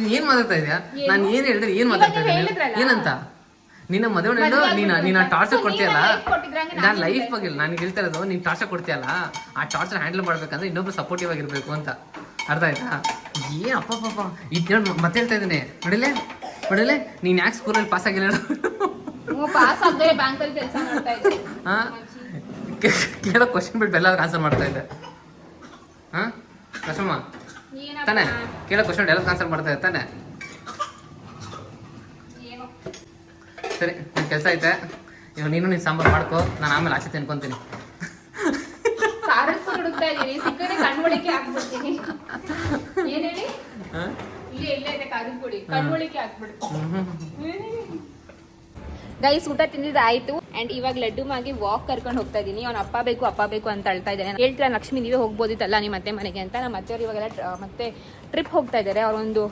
ಏನ್ ಮಾತಾಡ್ತಾ ಇದೀಯಾ? ನಾನು ಏನ್ ಹೇಳಿದ್ರೆ ಏನ್ ಮಾತಾಡ್ತಾ ಇದ್ದೀನಿ ಏನಂತ? ನಿನ್ನ ಮದುವೆ ನೀನ ನೀನು ನೀನು ಅಂತ. ಟಾರ್ಚರ್ ಕೊಡ್ತೀಯಲ್ಲ? ನಾನು ಲೈಫ್ ಹೇಳ್ತಾ ಬಗ್ಗೆ ನಾನು ಹೇಳ್ತಾ ಇರೋದು ನೀನ್ ಟಾರ್ಚರ್ ಕೊಡ್ತೀಯಲ್ಲ? ಆ ಟಾರ್ಚರ್ ಹ್ಯಾಂಡಲ್ ಮಾಡ್ಬೇಕಂದ್ರೆ ಇನ್ನೊಬ್ರು ಸಪೋರ್ಟಿವ್ ಆಗಿರ್ಬೇಕು ಅಂತ. ಅರ್ಥ ಆಯ್ತಾ? ಏ ಅಪ್ಪ ಪಾಪ ಇದು ಹೇಳಿ ಮತ್ತೆ ಹೇಳ್ತಾ ಇದ್ದೀನಿ. ನೋಡಿಲೆ ನೋಡಿಲೆ ನೀನು ಯಾಕೆ ಸ್ಕೂಲಲ್ಲಿ ಪಾಸ್ ಆಗಿಲ್ಲ ಹೇಳು? ಪಾಸ್ ಆಗದೆ ಬ್ಯಾಂಕ್ ಅಲ್ಲಿ ಕೆಲಸ ಮಾಡ್ತಾ ಇದ್ದೆ. ಹಾ? ಕೇಳೋ ಕ್ವಶನ್ ಬಿಟ್ಟು ಎಲ್ಲ ಆನ್ಸರ್ ಮಾಡ್ತಾ ಇದ್ದೆ. ಹಾಂ? ಕಸಮ್ಮ ತಾನೆ ಕೇಳೋ ಕ್ವಶನ್ ಎಲ್ಲ ಆನ್ಸರ್ ಮಾಡ್ತಾ ಇದ್ದೆ. ತಾನೆ? ಸರಿ ನನ್ನ ಕೆಲಸ ಐತೆ. ಇವಾಗ ನೀನು ನೀನು ಸಾಂಬಾರು ಮಾಡ್ಕೋ. ನಾನು ಆಮೇಲೆ ಆಚೆ ತಿನ್ಕೊಂತೀನಿ. ಹುಡುಕ್ತಾ ಇದೀನಿ ಸಿಕ್ಕರೆ ಕಣ್ಮೊಳಿಕೆ ಹಾಕ್ಬಿಡ್ತೀನಿ. ಏನ್ ಹೇಳಿ? ಇಲ್ಲೇ ಇಲ್ಲೇ ಇದೆ ಕಣ್ಮೊಳಿಕೆ ಹಾಕ್ಬಿಡ್ತೀನಿ. ಗೈಸ್ ಊಟ ತಿಂದಿದ್ದು ಆಯ್ತು ಅಂಡ್ ಇವಾಗ ಲಡ್ಡು ಮಾಗಿ ವಾಕ್ ಕರ್ಕೊಂಡು ಹೋಗ್ತಾ ಇದೀನಿ ಅವ್ನ ಅಪ್ಪ ಬೇಕು ಅಪ್ಪ ಬೇಕು ಅಂತ ಅಳ್ತಾ ಇದ್ದಾನೆ. ಹೇಳ್ತೀರಾ ಲಕ್ಷ್ಮಿ ನೀವೇ ಹೋಗ್ಬೋದಿತ್ತಲ್ಲ ನಿಮ್ಮ ಅತ್ತೆ ಮನೆಗೆ ಅಂತ. ನಮ್ಮ ಅತ್ತೆಯವ್ರು ಇವಾಗೆಲ್ಲ ಮತ್ತೆ ಟ್ರಿಪ್ ಹೋಗ್ತಾ ಇದ್ದಾರೆ. ಅವರೊಂದು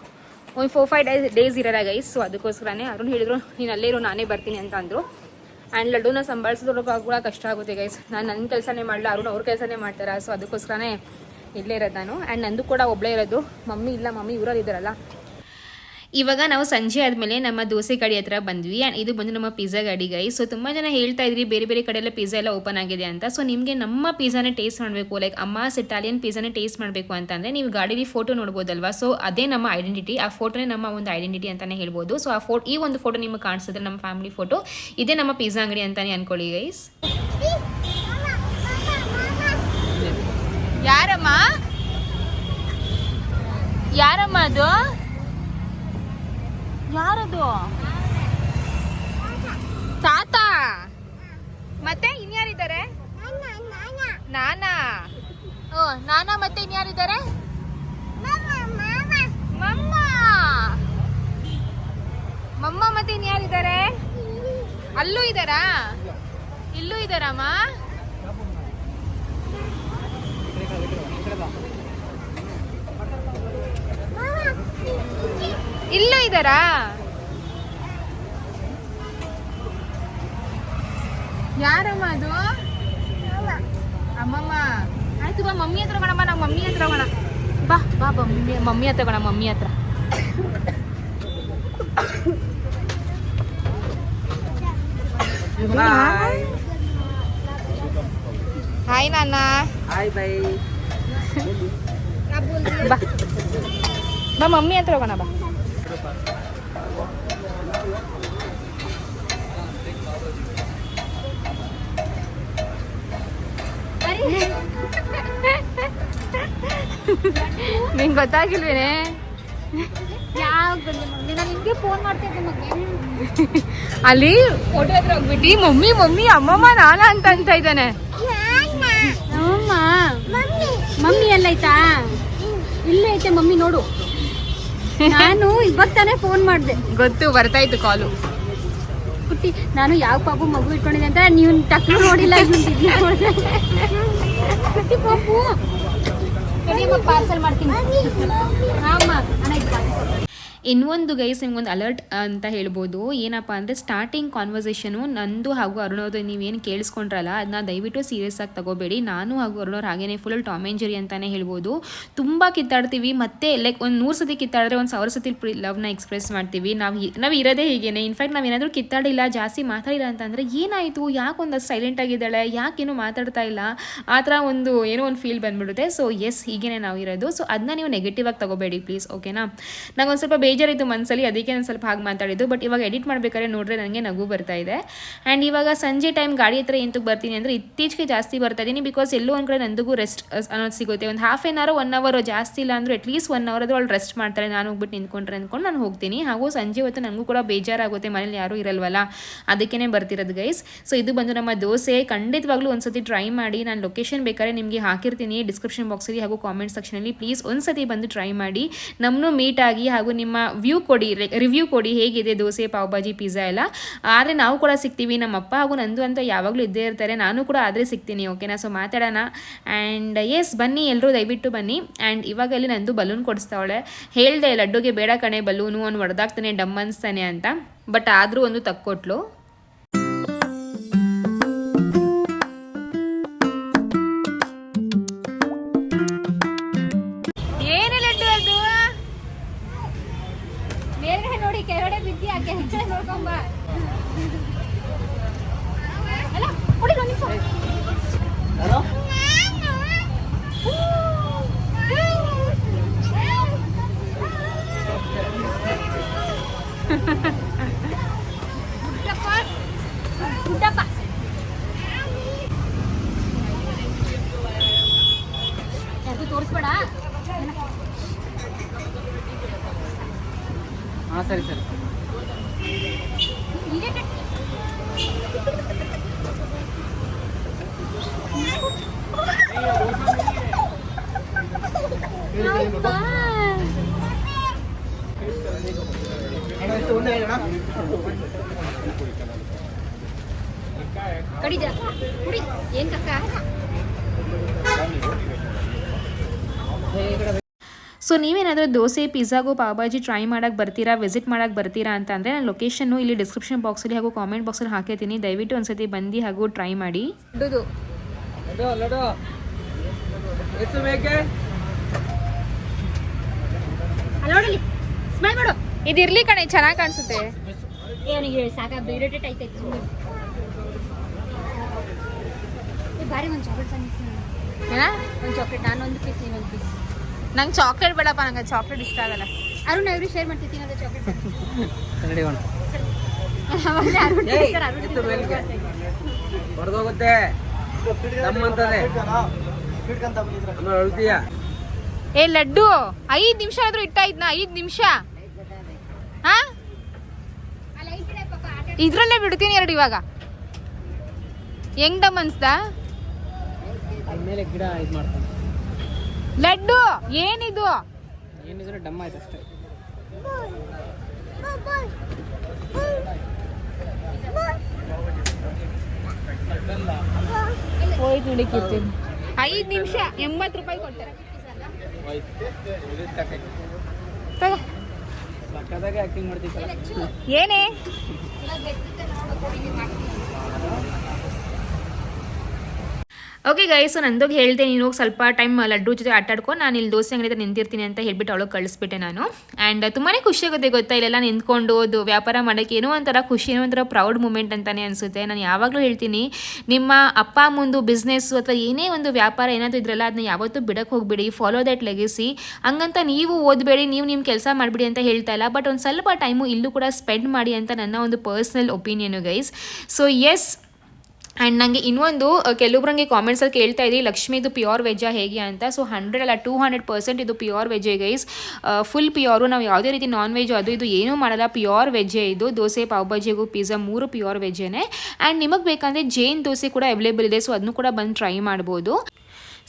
ಒಂದು ಫೋರ್ ಫೈವ್ ಡೇಸ್ ಡೇಸ್ ಇರಲ್ಲ ಗೈಸ್ ಸೊ ಅದಕ್ಕೋಸ್ಕರನೇ ಅವ್ರನ್ನ ಹೇಳಿದ್ರು ನೀನು ಅಲ್ಲೇ ಇರು ನಾನೇ ಬರ್ತೀನಿ ಅಂತ ಅಂದರು. ಆ್ಯಂಡ್ ಲಡ್ಡುನ ಸಂಭಾಳಿಸೋದ್ರೊಳಗೆ ಕೂಡ ಕಷ್ಟ ಆಗುತ್ತೆ ಗೈಸ್ ನಾನು ನನ್ನ ಕೆಲಸನೇ ಮಾಡಲ್ಲ ಅರುಣ್ ಅವ್ರ ಕೆಲಸನೇ ಮಾಡ್ತಾರೆ? ಸೊ ಅದಕ್ಕೋಸ್ಕರನೇ ಇಲ್ಲೇ ಇರೋದು ನಾನು. ಆ್ಯಂಡ್ ನಂದು ಕೂಡ ಒಬ್ಬಳೇ ಇರೋದು. ಮಮ್ಮಿ ಇಲ್ಲ, ಮಮ್ಮಿ ಊರಲ್ಲಿ ಇದ್ದಾರಲ್ಲ ಇವಾಗ ನಾವು ಸಂಜೆ ಆದಮೇಲೆ ನಮ್ಮ ದೋಸೆ ಗಾಡಿ ಹತ್ರ ಬಂದ್ವಿ. ಆ್ಯಂಡ್ ಇದು ಬಂದು ನಮ್ಮ ಪಿಜ್ಜಾ ಗಾಡಿ ಗೈ ಸೊ ತುಂಬ ಜನ ಹೇಳ್ತಾ ಇದ್ರಿ, ಬೇರೆ ಬೇರೆ ಕಡೆ ಎಲ್ಲ ಪಿಜ್ಜಾ ಎಲ್ಲ ಓಪನ್ ಆಗಿದೆ ಅಂತ. ಸೊ ನಿಮಗೆ ನಮ್ಮ ಪಿಜ್ಜಾನೇ ಟೇಸ್ಟ್ ಮಾಡಬೇಕು. ಲೈಕ್ ಅಮ್ಮಾಸ್ ಇಟಾಲಿಯನ್ ಪಿಜ್ಜಾನೇ ಟೇಸ್ಟ್ ಮಾಡಬೇಕು ಅಂತಂದರೆ ನೀವು ಗಾಡೀಲಿ ಫೋಟೋ ನೋಡ್ಬೋದಲ್ವಾ? ಸೊ ಅದೇ ನಮ್ಮ ಐಡೆಂಟಿಟಿ ಆ ಫೋಟೋನೇ ನಮ್ಮ ಒಂದು ಐಡೆಂಟಿಟಿ ಅಂತಲೇ ಹೇಳ್ಬೋದು. ಸೊ ಆ ಫೋಟೋ ಈ ಒಂದು ಫೋಟೋ ನಿಮಗೆ ಕಾಣಿಸಿದ್ರೆ ನಮ್ಮ ಫ್ಯಾಮಿಲಿ ಫೋಟೋ ಇದೇ ನಮ್ಮ ಪಿಜ್ಜಾ ಅಂಗಡಿ ಅಂತಲೇ ಅನ್ಕೊಳ್ಳಿ ಗೈಸ್ ಯಾರಮ್ಮ? ಯಾರಮ್ಮ ಅದು? ಯಾರದು? ತಾತ. ಮತ್ತೆ ಇನ್ಯಾರಿದ್ದಾರೆ? ನಾನಾ? ಓ, ನಾನಾ ಮತ್ತೆ ಇನ್ಯಾರಿದ್ದಾರೆ? ಮಮ್ಮ. ಮಮ್ಮ ಮತ್ತೆ ಇನ್ಯಾರಿದ್ದಾರೆ? ಅಲ್ಲೂ ಇದ್ದಾರಾ? ಇಲ್ಲೂ ಇದ್ದಾರಮ್ಮ? ಇಲ್ಲೂ ಇದ್ದಾರಾ? ಯಾರಮ್ಮ ಅದು? ಅಮ್ಮಮ್ಮ. ಆಯ್ತು ಬಾ ಮಮ್ಮಿ ಹತ್ರ ಹೋಗೋಣಮ್ಮ ನಾವು ಮಮ್ಮಿ ಹತ್ರ ಹೋಗೋಣ. ಬಾ ಬಾ ಬಾ ಮಮ್ಮಿ ಮಮ್ಮಿ ಹತ್ರ ಹೋಗೋಣ ಮಮ್ಮಿ ಹತ್ರ. ಹಾಯ್ ನಾನ. ಹಾಯ್ ಬೈ ಬಾ. ಬಾ ಮಮ್ಮಿ ಹತ್ರ ಹೋಗೋಣ ಬಾ. ನಿಂಗೆ ಗೊತ್ತಾಗಿಲ್ವೇನೆ? ಅಲ್ಲಿ ಫೋಟೋ ಹತ್ರ ಹೋಗ್ಬಿಟ್ಟು ಮಮ್ಮಿ ಮಮ್ಮಿ ಅಮ್ಮಮ್ಮ ನಾನ ಅಂತ ಅಂತ ಇದ್ದಾನೆ. ಅಮ್ಮ. ಮಮ್ಮಿ. ಎಲ್ಲೈತಾ? ಇಲ್ಲೇ ಐತೆ ಮಮ್ಮಿ ನೋಡು. ನಾನು ಇವಾಗ ತಾನೇ ಫೋನ್ ಮಾಡಿದೆ. ಗೊತ್ತು ಬರ್ತಾ ಇತ್ತು ಕಾಲು ಪುಟ್ಟಿ ನಾನು ಯಾವ ಪಾಪು ಮಗು ಇಟ್ಕೊಂಡಿದ್ದೆ ಅಂತ ನೀವು ಟಕ್ ನೋಡಿಲ್ಲ ಪಾಪು. ಪಾರ್ಸಲ್ ಮಾಡ್ತೀನಿ ಅಮ್ಮ ಅಣ್ಣ ಇದು parcel. ಇನ್ನೊಂದು ಗೈಸ್ ನಿಮ್ಗೊಂದು ಅಲರ್ಟ್ ಅಂತ ಹೇಳ್ಬೋದು. ಏನಪ್ಪ ಅಂದರೆ ಸ್ಟಾರ್ಟಿಂಗ್ ಕಾನ್ವರ್ಸೇಷನು ನಂದು ಹಾಗೂ ಅರುಣವ್ರದ್ದು ನೀವೇನು ಕೇಳಿಸ್ಕೊಂಡ್ರಲ್ಲ ಅದನ್ನ ದಯವಿಟ್ಟು ಸೀರಿಯಸ್ ಆಗಿ ತಗೋಬೇಡಿ. ನಾನು ಹಾಗೂ ಅರುಣವ್ರು ಹಾಗೇನೆ ಫುಲ್ ಟಾಮ್ ಆ್ಯಂಡ್ ಜೆರಿ ಅಂತಲೇ ಹೇಳ್ಬೋದು. ತುಂಬ ಕಿತ್ತಾಡ್ತೀವಿ, ಮತ್ತೆ ಲೈಕ್ ಒಂದು ನೂರು ಸತಿ ಕಿತ್ತಾಡಿದ್ರೆ ಒಂದು ಸಾವಿರ ಸತಿ ಲವ್ನ ಎಕ್ಸ್ಪ್ರೆಸ್ ಮಾಡ್ತೀವಿ. ನಾವು ನಾವು ಇರೋದೇ ಹೀಗೇನೆ. ಇನ್ಫ್ಯಾಕ್ಟ್ ನಾವು ಏನಾದರೂ ಕಿತ್ತಾಡಿಲ್ಲ, ಜಾಸ್ತಿ ಮಾತಾಡಿಲ್ಲ ಅಂತಂದರೆ ಏನಾಯಿತು, ಯಾಕೆ ಒಂದು ಸೈಲೆಂಟ್ ಆಗಿದ್ದಾಳೆ ಯಾಕೇನು ಮಾತಾಡ್ತಾ ಇಲ್ಲ, ಆ ಥರ ಒಂದು ಏನೋ ಒಂದು ಫೀಲ್ ಬಂದ್ಬಿಡುತ್ತೆ. ಸೊ ಎಸ್ ಹೀಗೇನೆ ನಾವು ಇರೋದು. ಸೊ ಅದನ್ನ ನೀವು ನೆಗೆಟಿವ್ ಆಗಿ ತಗೋಬೇಡಿ ಪ್ಲೀಸ್ ಓಕೆನಾ ನಂಗೆ ಒಂದು ಸ್ವಲ್ಪ ಬೇಜಾರಿತ್ತು ಮನಸ್ಸಲ್ಲಿ ಅದಕ್ಕೆ ನಾನು ಸ್ವಲ್ಪ ಹಾಗೆ ಮಾತಾಡಿದ್ದು. ಬಟ್ ಇವಾಗ ಎಡಿಟ್ ಮಾಡ್ಬೇಕಾದ್ರೆ ನೋಡ್ರೆ ನನಗೆ ನಗು ಬರ್ತಾ ಇದೆ. ಆ್ಯಂಡ್ ಇವಾಗ ಸಂಜೆ ಟೈಮ್ ಗಾಡಿ ಹತ್ರ ಎಂತಕ್ಕೆ ಬರ್ತೀನಿ ಅಂದರೆ ಇತ್ತೀಚೆಗೆ ಜಾಸ್ತಿ ಬರ್ತಾ ಇದ್ದೀನಿ ಬಿಕಾಸ್ ಎಲ್ಲೋ ಒಂದು ಕಡೆ ನಂದಿಗೂ ರೆಸ್ಟ್ ಅನ್ನೋದು ಸಿಗುತ್ತೆ. ಒಂದು half an hour one hour ಜಾಸ್ತಿ ಇಲ್ಲ ಅಂದರೆ ಅಟ್ಲೀಸ್ಟ್ ಒನ್ ಅವರ್ ಆದರೂ ಅವಳು ರೆಸ್ಟ್ ಮಾಡ್ತಾಳೆ ನಾನು ಹೋಗ್ಬಿಟ್ಟು ನಿಂತ್ಕೊಂಡ್ರೆ ಅಂದ್ಕೊಂಡು ನಾನು ಹೋಗ್ತೀನಿ. ಹಾಗೂ ಸಂಜೆ ಹೊತ್ತು ನನಗೂ ಕೂಡ ಬೇಜಾರಾಗುತ್ತೆ. ಮನೇಲಿ ಯಾರೂ ಇರಲ್ವಲ್ಲ. ಅದಕ್ಕೇ ಬರ್ತಿರೋದು ಗೈಸ್ ಸೊ ಇದು ಬಂದು ನಮ್ಮ ದೋಸೆ. ಖಂಡಿತವಾಗ್ಲೂ ಒಂದ್ಸತಿ ಟ್ರೈ ಮಾಡಿ. ನಾನು ಲೊಕೇಶನ್ ಬೇಕಾದ್ರೆ ನಿಮಗೆ ಹಾಕಿರ್ತೀನಿ. ಡಿಸ್ಕ್ರಿಪ್ಷನ್ ಬಾಕ್ಸಲ್ಲಿ ಹಾಗೂ ಕಾಮೆಂಟ್ ಸೆಕ್ಷನಲ್ಲಿ ಪ್ಲೀಸ್ ಒಂದ್ಸತಿ ಬಂದು ಟ್ರೈ ಮಾಡಿ. ನಮ್ಮನ್ನು ಮೀಟ್ ಆಗಿ ಹಾಗೂ ನಿಮ್ಮ ವ್ಯೂ ಕೊಡಿ ರಿವ್ಯೂ ಕೊಡಿ, ಹೇಗಿದೆ ದೋಸೆ ಪಾವ್ ಭಾಜಿ ಪಿಜ್ಜಾ ಎಲ್ಲ? ಆದರೆ ನಾವು ಕೂಡ ಸಿಗ್ತೀವಿ ನಮ್ಮ ಅಪ್ಪ ಹಾಗೂ ನಂದು ಅಂತ ಯಾವಾಗಲೂ ಇದ್ದೇ ಇರ್ತಾರೆ, ನಾನು ಕೂಡ ಆದರೆ ಸಿಗ್ತೀನಿ ಓಕೆನಾ ಸೊ ಮಾತಾಡೋಣ. ಆ್ಯಂಡ್ ಎಸ್ ಬನ್ನಿ ಎಲ್ಲರೂ ದಯವಿಟ್ಟು ಬನ್ನಿ. ಆ್ಯಂಡ್ ಇವಾಗ ಅಲ್ಲಿ ನಂದು ಬಲೂನ್ ಕೊಡಿಸ್ತಾವಳೆ. ಹೇಳಿದೆ, ಲಡ್ಡುಗೆ ಬೇಡ ಕಣೆ ಬಲೂನು ಅವ್ನು ಹೊಡೆದಾಗ್ತಾನೆ ಡಮ್ ಅನ್ಸ್ತಾನೆ ಅಂತ. ಬಟ್ ಆದರೂ ಒಂದು ತಕ್ಕೊಟ್ಲು. ಕೆಳಗಡೆ ಬಿದ್ದಿ ಆ ಕೆಳಗಡೆ ನೋಡ್ಕೊಂಬ ಅಲ್ಲ ಕೊಡಿ ಒಂದು ನಿಮಿಷ ಪುಟ್ಟಪ್ಪ ಯಾರಿಗೂ ತೋರಿಸ್ಬೇಡ ಹಾಂ ಸರಿ ಸರಿ ಕಡಿದ ಕುಡಿ ಏನ್ ಕಕ್ಕ ಸೊ ನೀವೇನಾದರೂ ದೋಸೆ ಪಿಜ್ಜಾಗೂ ಪಾವ್ಭಾಜಿ ಟ್ರೈ ಮಾಡೋಕ್ಕೆ ಬರ್ತೀರಾ ವಿಸಿಟ್ ಮಾಡೋಕ್ಕೆ ಬರ್ತೀರಾ ಅಂತ ಅಂದರೆ ನಾನು ಲೊಕೇಶನ್ನು ಇಲ್ಲಿ ಡಿಸ್ಕ್ರಿಪ್ಷನ್ ಬಾಕ್ಸಲ್ಲಿ ಹಾಗೂ ಕಾಮೆಂಟ್ ಬಾಕ್ಸಲ್ಲಿ ಹಾಕಿರ್ತೀನಿ ದಯವಿಟ್ಟು ಒಂದ್ಸತಿ ಬಂದು ಹಾಗೂ ಟ್ರೈ ಮಾಡಿ. ಎಷ್ಟು ಇದಿರ್ಲಿ ಕಣೆ ಚೆನ್ನಾಗಿ ಕಾಣಿಸುತ್ತೆ. ಅವನಿಗೆ ಸಾಕ ಬಾರಿ ಒಂದು ಚಾಕ್ಲೇಟ್ ಸಣ್ಣ ಏನ? ಒಂದು ಚಾಕ್ಲೇಟ್ ನಾನು ಒಂದು ಪೀಸ್ ಪೀಸ್ ನಂಗೆ ಚಾಕ್ಲೇಟ್ ಬೇಡಪ್ಪ ನಂಗೆ ಚಾಕ್ಲೇಟ್ ಇಷ್ಟ ಆಗಲ್ಲ. ಅರುಣ್ ಅವರು ಶೇರ್ ಮಾಡ್ತಿದ್ದೀನಿ ಅದು ಚಾಕ್ಲೇಟ್ ರೆಡಿ ಮಾಡು ಅರುಣ್ ಅರುಣ್ ಅಳ್ತೀಯ? ಏ ಲಡ್ಡು ಐದ್ ನಿಮಿಷ ಆದ್ರೂ ಇಟ್ಟಾಯ್ತನ ಐದ್ ನಿಮಿಷ. ಹಾ? ಇದ್ರಲ್ಲೇ ಬಿಡ್ತೀನಿ ಎರಡು ಇವಾಗ. ಹೆಂಗ್ ಡಮ್ ಅನ್ಸ್ದ ಮೇಲೆ ಗಿಡ ಇದು ಮಾಡ್ತಾನೆ. ಲಡ್ಡು ಏನಿದು? ಏನಿದ್ರೆ ಡಮ್ಮ ಆಯ್ತು ಅಷ್ಟೇ. ಹೋಯ್ತು ನಡಿಕಿರ್ತೀನಿ ಐದ್ ನಿಮಿಷ ಎಂಬತ್ತು ರೂಪಾಯಿ ಕೊಡ್ತಾರೆ ಸಕ್ಕದಾಗೆ ಆಕ್ಟಿಂಗ್ ಮಾಡ್ತಿದ್ದಲ್ಲ ಏನೇ? ಓಕೆ ಗೈಸ್ ಸೊ ನಂದೋಗಿ ಹೇಳ್ದೆ, ನೀನು ಹೋಗಿ ಸ್ವಲ್ಪ ಟೈಮ್ ಲಡ್ಡು ಜೊತೆ ಆಟಾಡ್ಕೊ ನಾನು ಇಲ್ಲಿ ದೋಸೆ ಅಂಗಡಿ ನಿಂತಿರ್ತೀನಿ ಅಂತ ಹೇಳ್ಬಿಟ್ಟು ಅವಳಿಗೆ ಕಳಿಸ್ಬಿಟ್ಟೆ ನಾನು. ಆ್ಯಂಡ್ ತುಂಬಾ ಖುಷಿ ಆಗುತ್ತೆ ಗೊತ್ತಾ, ಇಲ್ಲೆಲ್ಲ ನಿಂತ್ಕೊಂಡು ಅದು ವ್ಯಾಪಾರ ಮಾಡೋಕ್ಕೆ ಏನೋ ಒಂಥರ ಖುಷಿ, ಏನೋ ಒಂಥರ ಪ್ರೌಡ್ ಮೂಮೆಂಟ್ ಅಂತಲೇ ಅನಿಸುತ್ತೆ. ನಾನು ಯಾವಾಗಲೂ ಹೇಳ್ತೀನಿ, ನಿಮ್ಮ ಅಪ್ಪ ಮುಂದೆ ಬಿಸ್ನೆಸ್ಸು ಅಥವಾ ಏನೇ ಒಂದು ವ್ಯಾಪಾರ ಏನಾದರೂ ಇದ್ರಲ್ಲ ಅದನ್ನ ಯಾವತ್ತೂ ಬಿಡಕ್ಕೆ ಹೋಗ್ಬಿಡಿ ಫಾಲೋ ದಟ್ ಲೆಗಸಿ ಹಂಗಂತ ನೀವು ಓದಬೇಡಿ, ನೀವು ನಿಮ್ಮ ಕೆಲಸ ಮಾಡಿಬಿಡಿ ಅಂತ ಹೇಳ್ತಾ ಇಲ್ಲ ಬಟ್ ಒಂದು ಸ್ವಲ್ಪ ಟೈಮು ಇಲ್ಲೂ ಕೂಡ ಸ್ಪೆಂಡ್ ಮಾಡಿ ಅಂತ ನನ್ನ ಒಂದು personal opinion guys so yes and ನನಗೆ ಇನ್ನೊಂದು ಕೆಲವೊಬ್ರಂಗೆ ಕಾಮೆಂಟ್ಸಲ್ಲಿ ಕೇಳ್ತಾ ಇದ್ರಿ, ಲಕ್ಷ್ಮಿದು ಪ್ಯೂರ್ ವೆಜ್ಜಾ ಹೇಗೆ ಅಂತ. ಸೊ ಹಂಡ್ರೆಡ್ ಅಲ್ಲ ಟೂ ಹಂಡ್ರೆಡ್ ಪರ್ಸೆಂಟ್ ಇದು ಪ್ಯೂರ್ ವೆಜ್ಜೇ ಗೈಸ್ ಫುಲ್ ಪ್ಯೂರು ನಾವು ಯಾವುದೇ ರೀತಿ ನಾನ್ ವೆಜ್ ಅದು ಇದು ಏನೂ ಮಾಡಲ್ಲ. ಪ್ಯೂರ್ ವೆಜ್ಜೆ ಇದು. ದೋಸೆ, ಪಾವ್ ಪಾವ್ಭಾಜಿಗೂ ಪಿಜ್ಜಾ ಮೂರು ಪ್ಯೂರ್ ವೆಜ್ಜೇನೆ ಆ್ಯಂಡ್ ನಿಮಗೆ ಬೇಕಂದರೆ ಜೇನ್ ದೋಸೆ ಕೂಡ ಅವೈಲೇಬಲ್ ಇದೆ. ಸೊ ಅದನ್ನು ಕೂಡ ಬಂದು ಟ್ರೈ ಮಾಡ್ಬೋದು.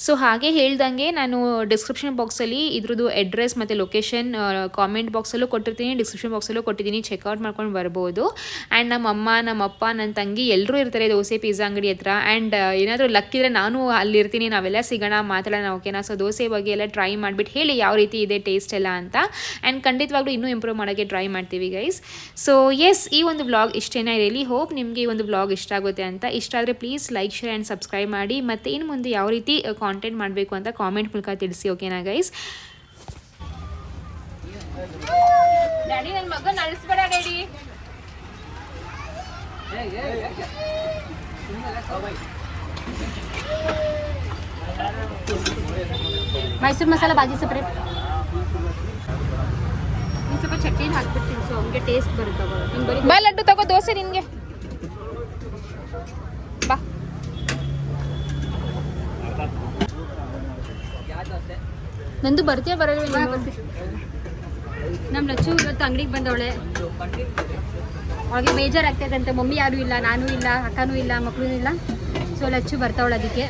ಸೊ ಹಾಗೆ ಹೇಳ್ದಂಗೆ ನಾನು ಡಿಸ್ಕ್ರಿಪ್ಷನ್ ಬಾಕ್ಸಲ್ಲಿ ಇದ್ರದ್ದು ಅಡ್ರೆಸ್ ಮತ್ತು ಲೊಕೇಶನ್ ಕಾಮೆಂಟ್ ಬಾಕ್ಸಲ್ಲೂ ಕೊಟ್ಟಿರ್ತೀನಿ. ಡಿಸ್ಕ್ರಿಪ್ಷನ್ ಬಾಕ್ಸಲ್ಲೂ ಕೊಟ್ಟಿದ್ದೀನಿ. ಚೆಕ್ಔಟ್ ಮಾಡ್ಕೊಂಡು ಬರ್ಬೋದು. ಆ್ಯಂಡ್ ನಮ್ಮ ಅಮ್ಮ, ನಮ್ಮ ಅಪ್ಪ, ನನ್ನ ತಂಗಿ ಎಲ್ಲರೂ ಇರ್ತಾರೆ ದೋಸೆ ಪಿಜ್ಜಾ ಅಂಗಡಿ ಹತ್ರ. ಆ್ಯಂಡ್ ಏನಾದರೂ ಲಕ್ಕಿದ್ರೆ ನಾನು ಅಲ್ಲಿರ್ತೀನಿ. ನಾವೆಲ್ಲ ಸಿಗೋಣ, ಮಾತಾಡೋಣ ಓಕೆನಾ ಸೊ ದೋಸೆ ಬಗ್ಗೆ ಎಲ್ಲ ಟ್ರೈ ಮಾಡಿಬಿಟ್ಟು ಹೇಳಿ ಯಾವ ರೀತಿ ಇದೆ ಟೇಸ್ಟ್ ಎಲ್ಲ ಅಂತ. ಆ್ಯಂಡ್ ಖಂಡಿತವಾಗ್ಲೂ ಇನ್ನೂ ಇಂಪ್ರೂವ್ ಮಾಡೋಕ್ಕೆ ಟ್ರೈ ಮಾಡ್ತೀವಿ ಗೈಸ್ ಸೊ ಎಸ್ ಈ ಒಂದು ವ್ಲಾಗ್ ಇಷ್ಟೇನ ರಿಯಲಿ ಹೋಪ್ ನಿಮಗೆ ಈ ಒಂದು ವ್ಲಾಗ್ ಇಷ್ಟ ಆಗುತ್ತೆ ಅಂತ. ಇಷ್ಟ ಆದರೆ please like share and subscribe ಮಾಡಿ. ಮತ್ತು ಇನ್ನು ಮುಂದೆ ಯಾವ ರೀತಿ ಕಾಂಟೆಂಟ್ ಮಾಡಬೇಕು ಅಂತ ಕಾಮೆಂಟ್ ಮೂಲಕ ತಿಳಿಸಿ ಓಕೆನಾ ಗೈಸ್ ಡ್ಯಾಡಿ ನನ್ನ ಮಗ ನಡೆಸ್ಬೇಡ ಡ್ಯಾಡಿ ಮೈಸೂರು ಮಸಾಲ ಬಾಜಿ ಸಪ್ರೇಟ್ ನೀನು ಸ್ವಲ್ಪ ಚಟ್ನಿ ಹಾಕ್ಬಿಡ್ತೀನಿ ಸೊ ಹಂಗೆ ಟೇಸ್ಟ್ ಬರುತ್ತೆ ಅವಾಗ ಹಿಂಗೆ ಬರೀ ಬಾ ಲಡ್ಡು ತಗೋ ದೋಸೆ ನಿನ್ಗೆ. ನಂದು ಬರ್ತೀಯ ಬರೋಲ್ಲ ನಮ್ಮ ಲಚ್ಚು ಇವತ್ತು ಅಂಗಡಿಗೆ ಬಂದವಳೆ. ಅವಳಿಗೆ ಬೇಜಾರಾಗ್ತೈತಂತೆ ಮಮ್ಮಿ ಯಾರು ಇಲ್ಲ, ನಾನು ಇಲ್ಲ, ಅಕ್ಕನೂ ಇಲ್ಲ, ಮಕ್ಕಳು ಇಲ್ಲ. ಸೊ ಲಚ್ಚು ಬರ್ತಾವಳೆ ಅದಕ್ಕೆ.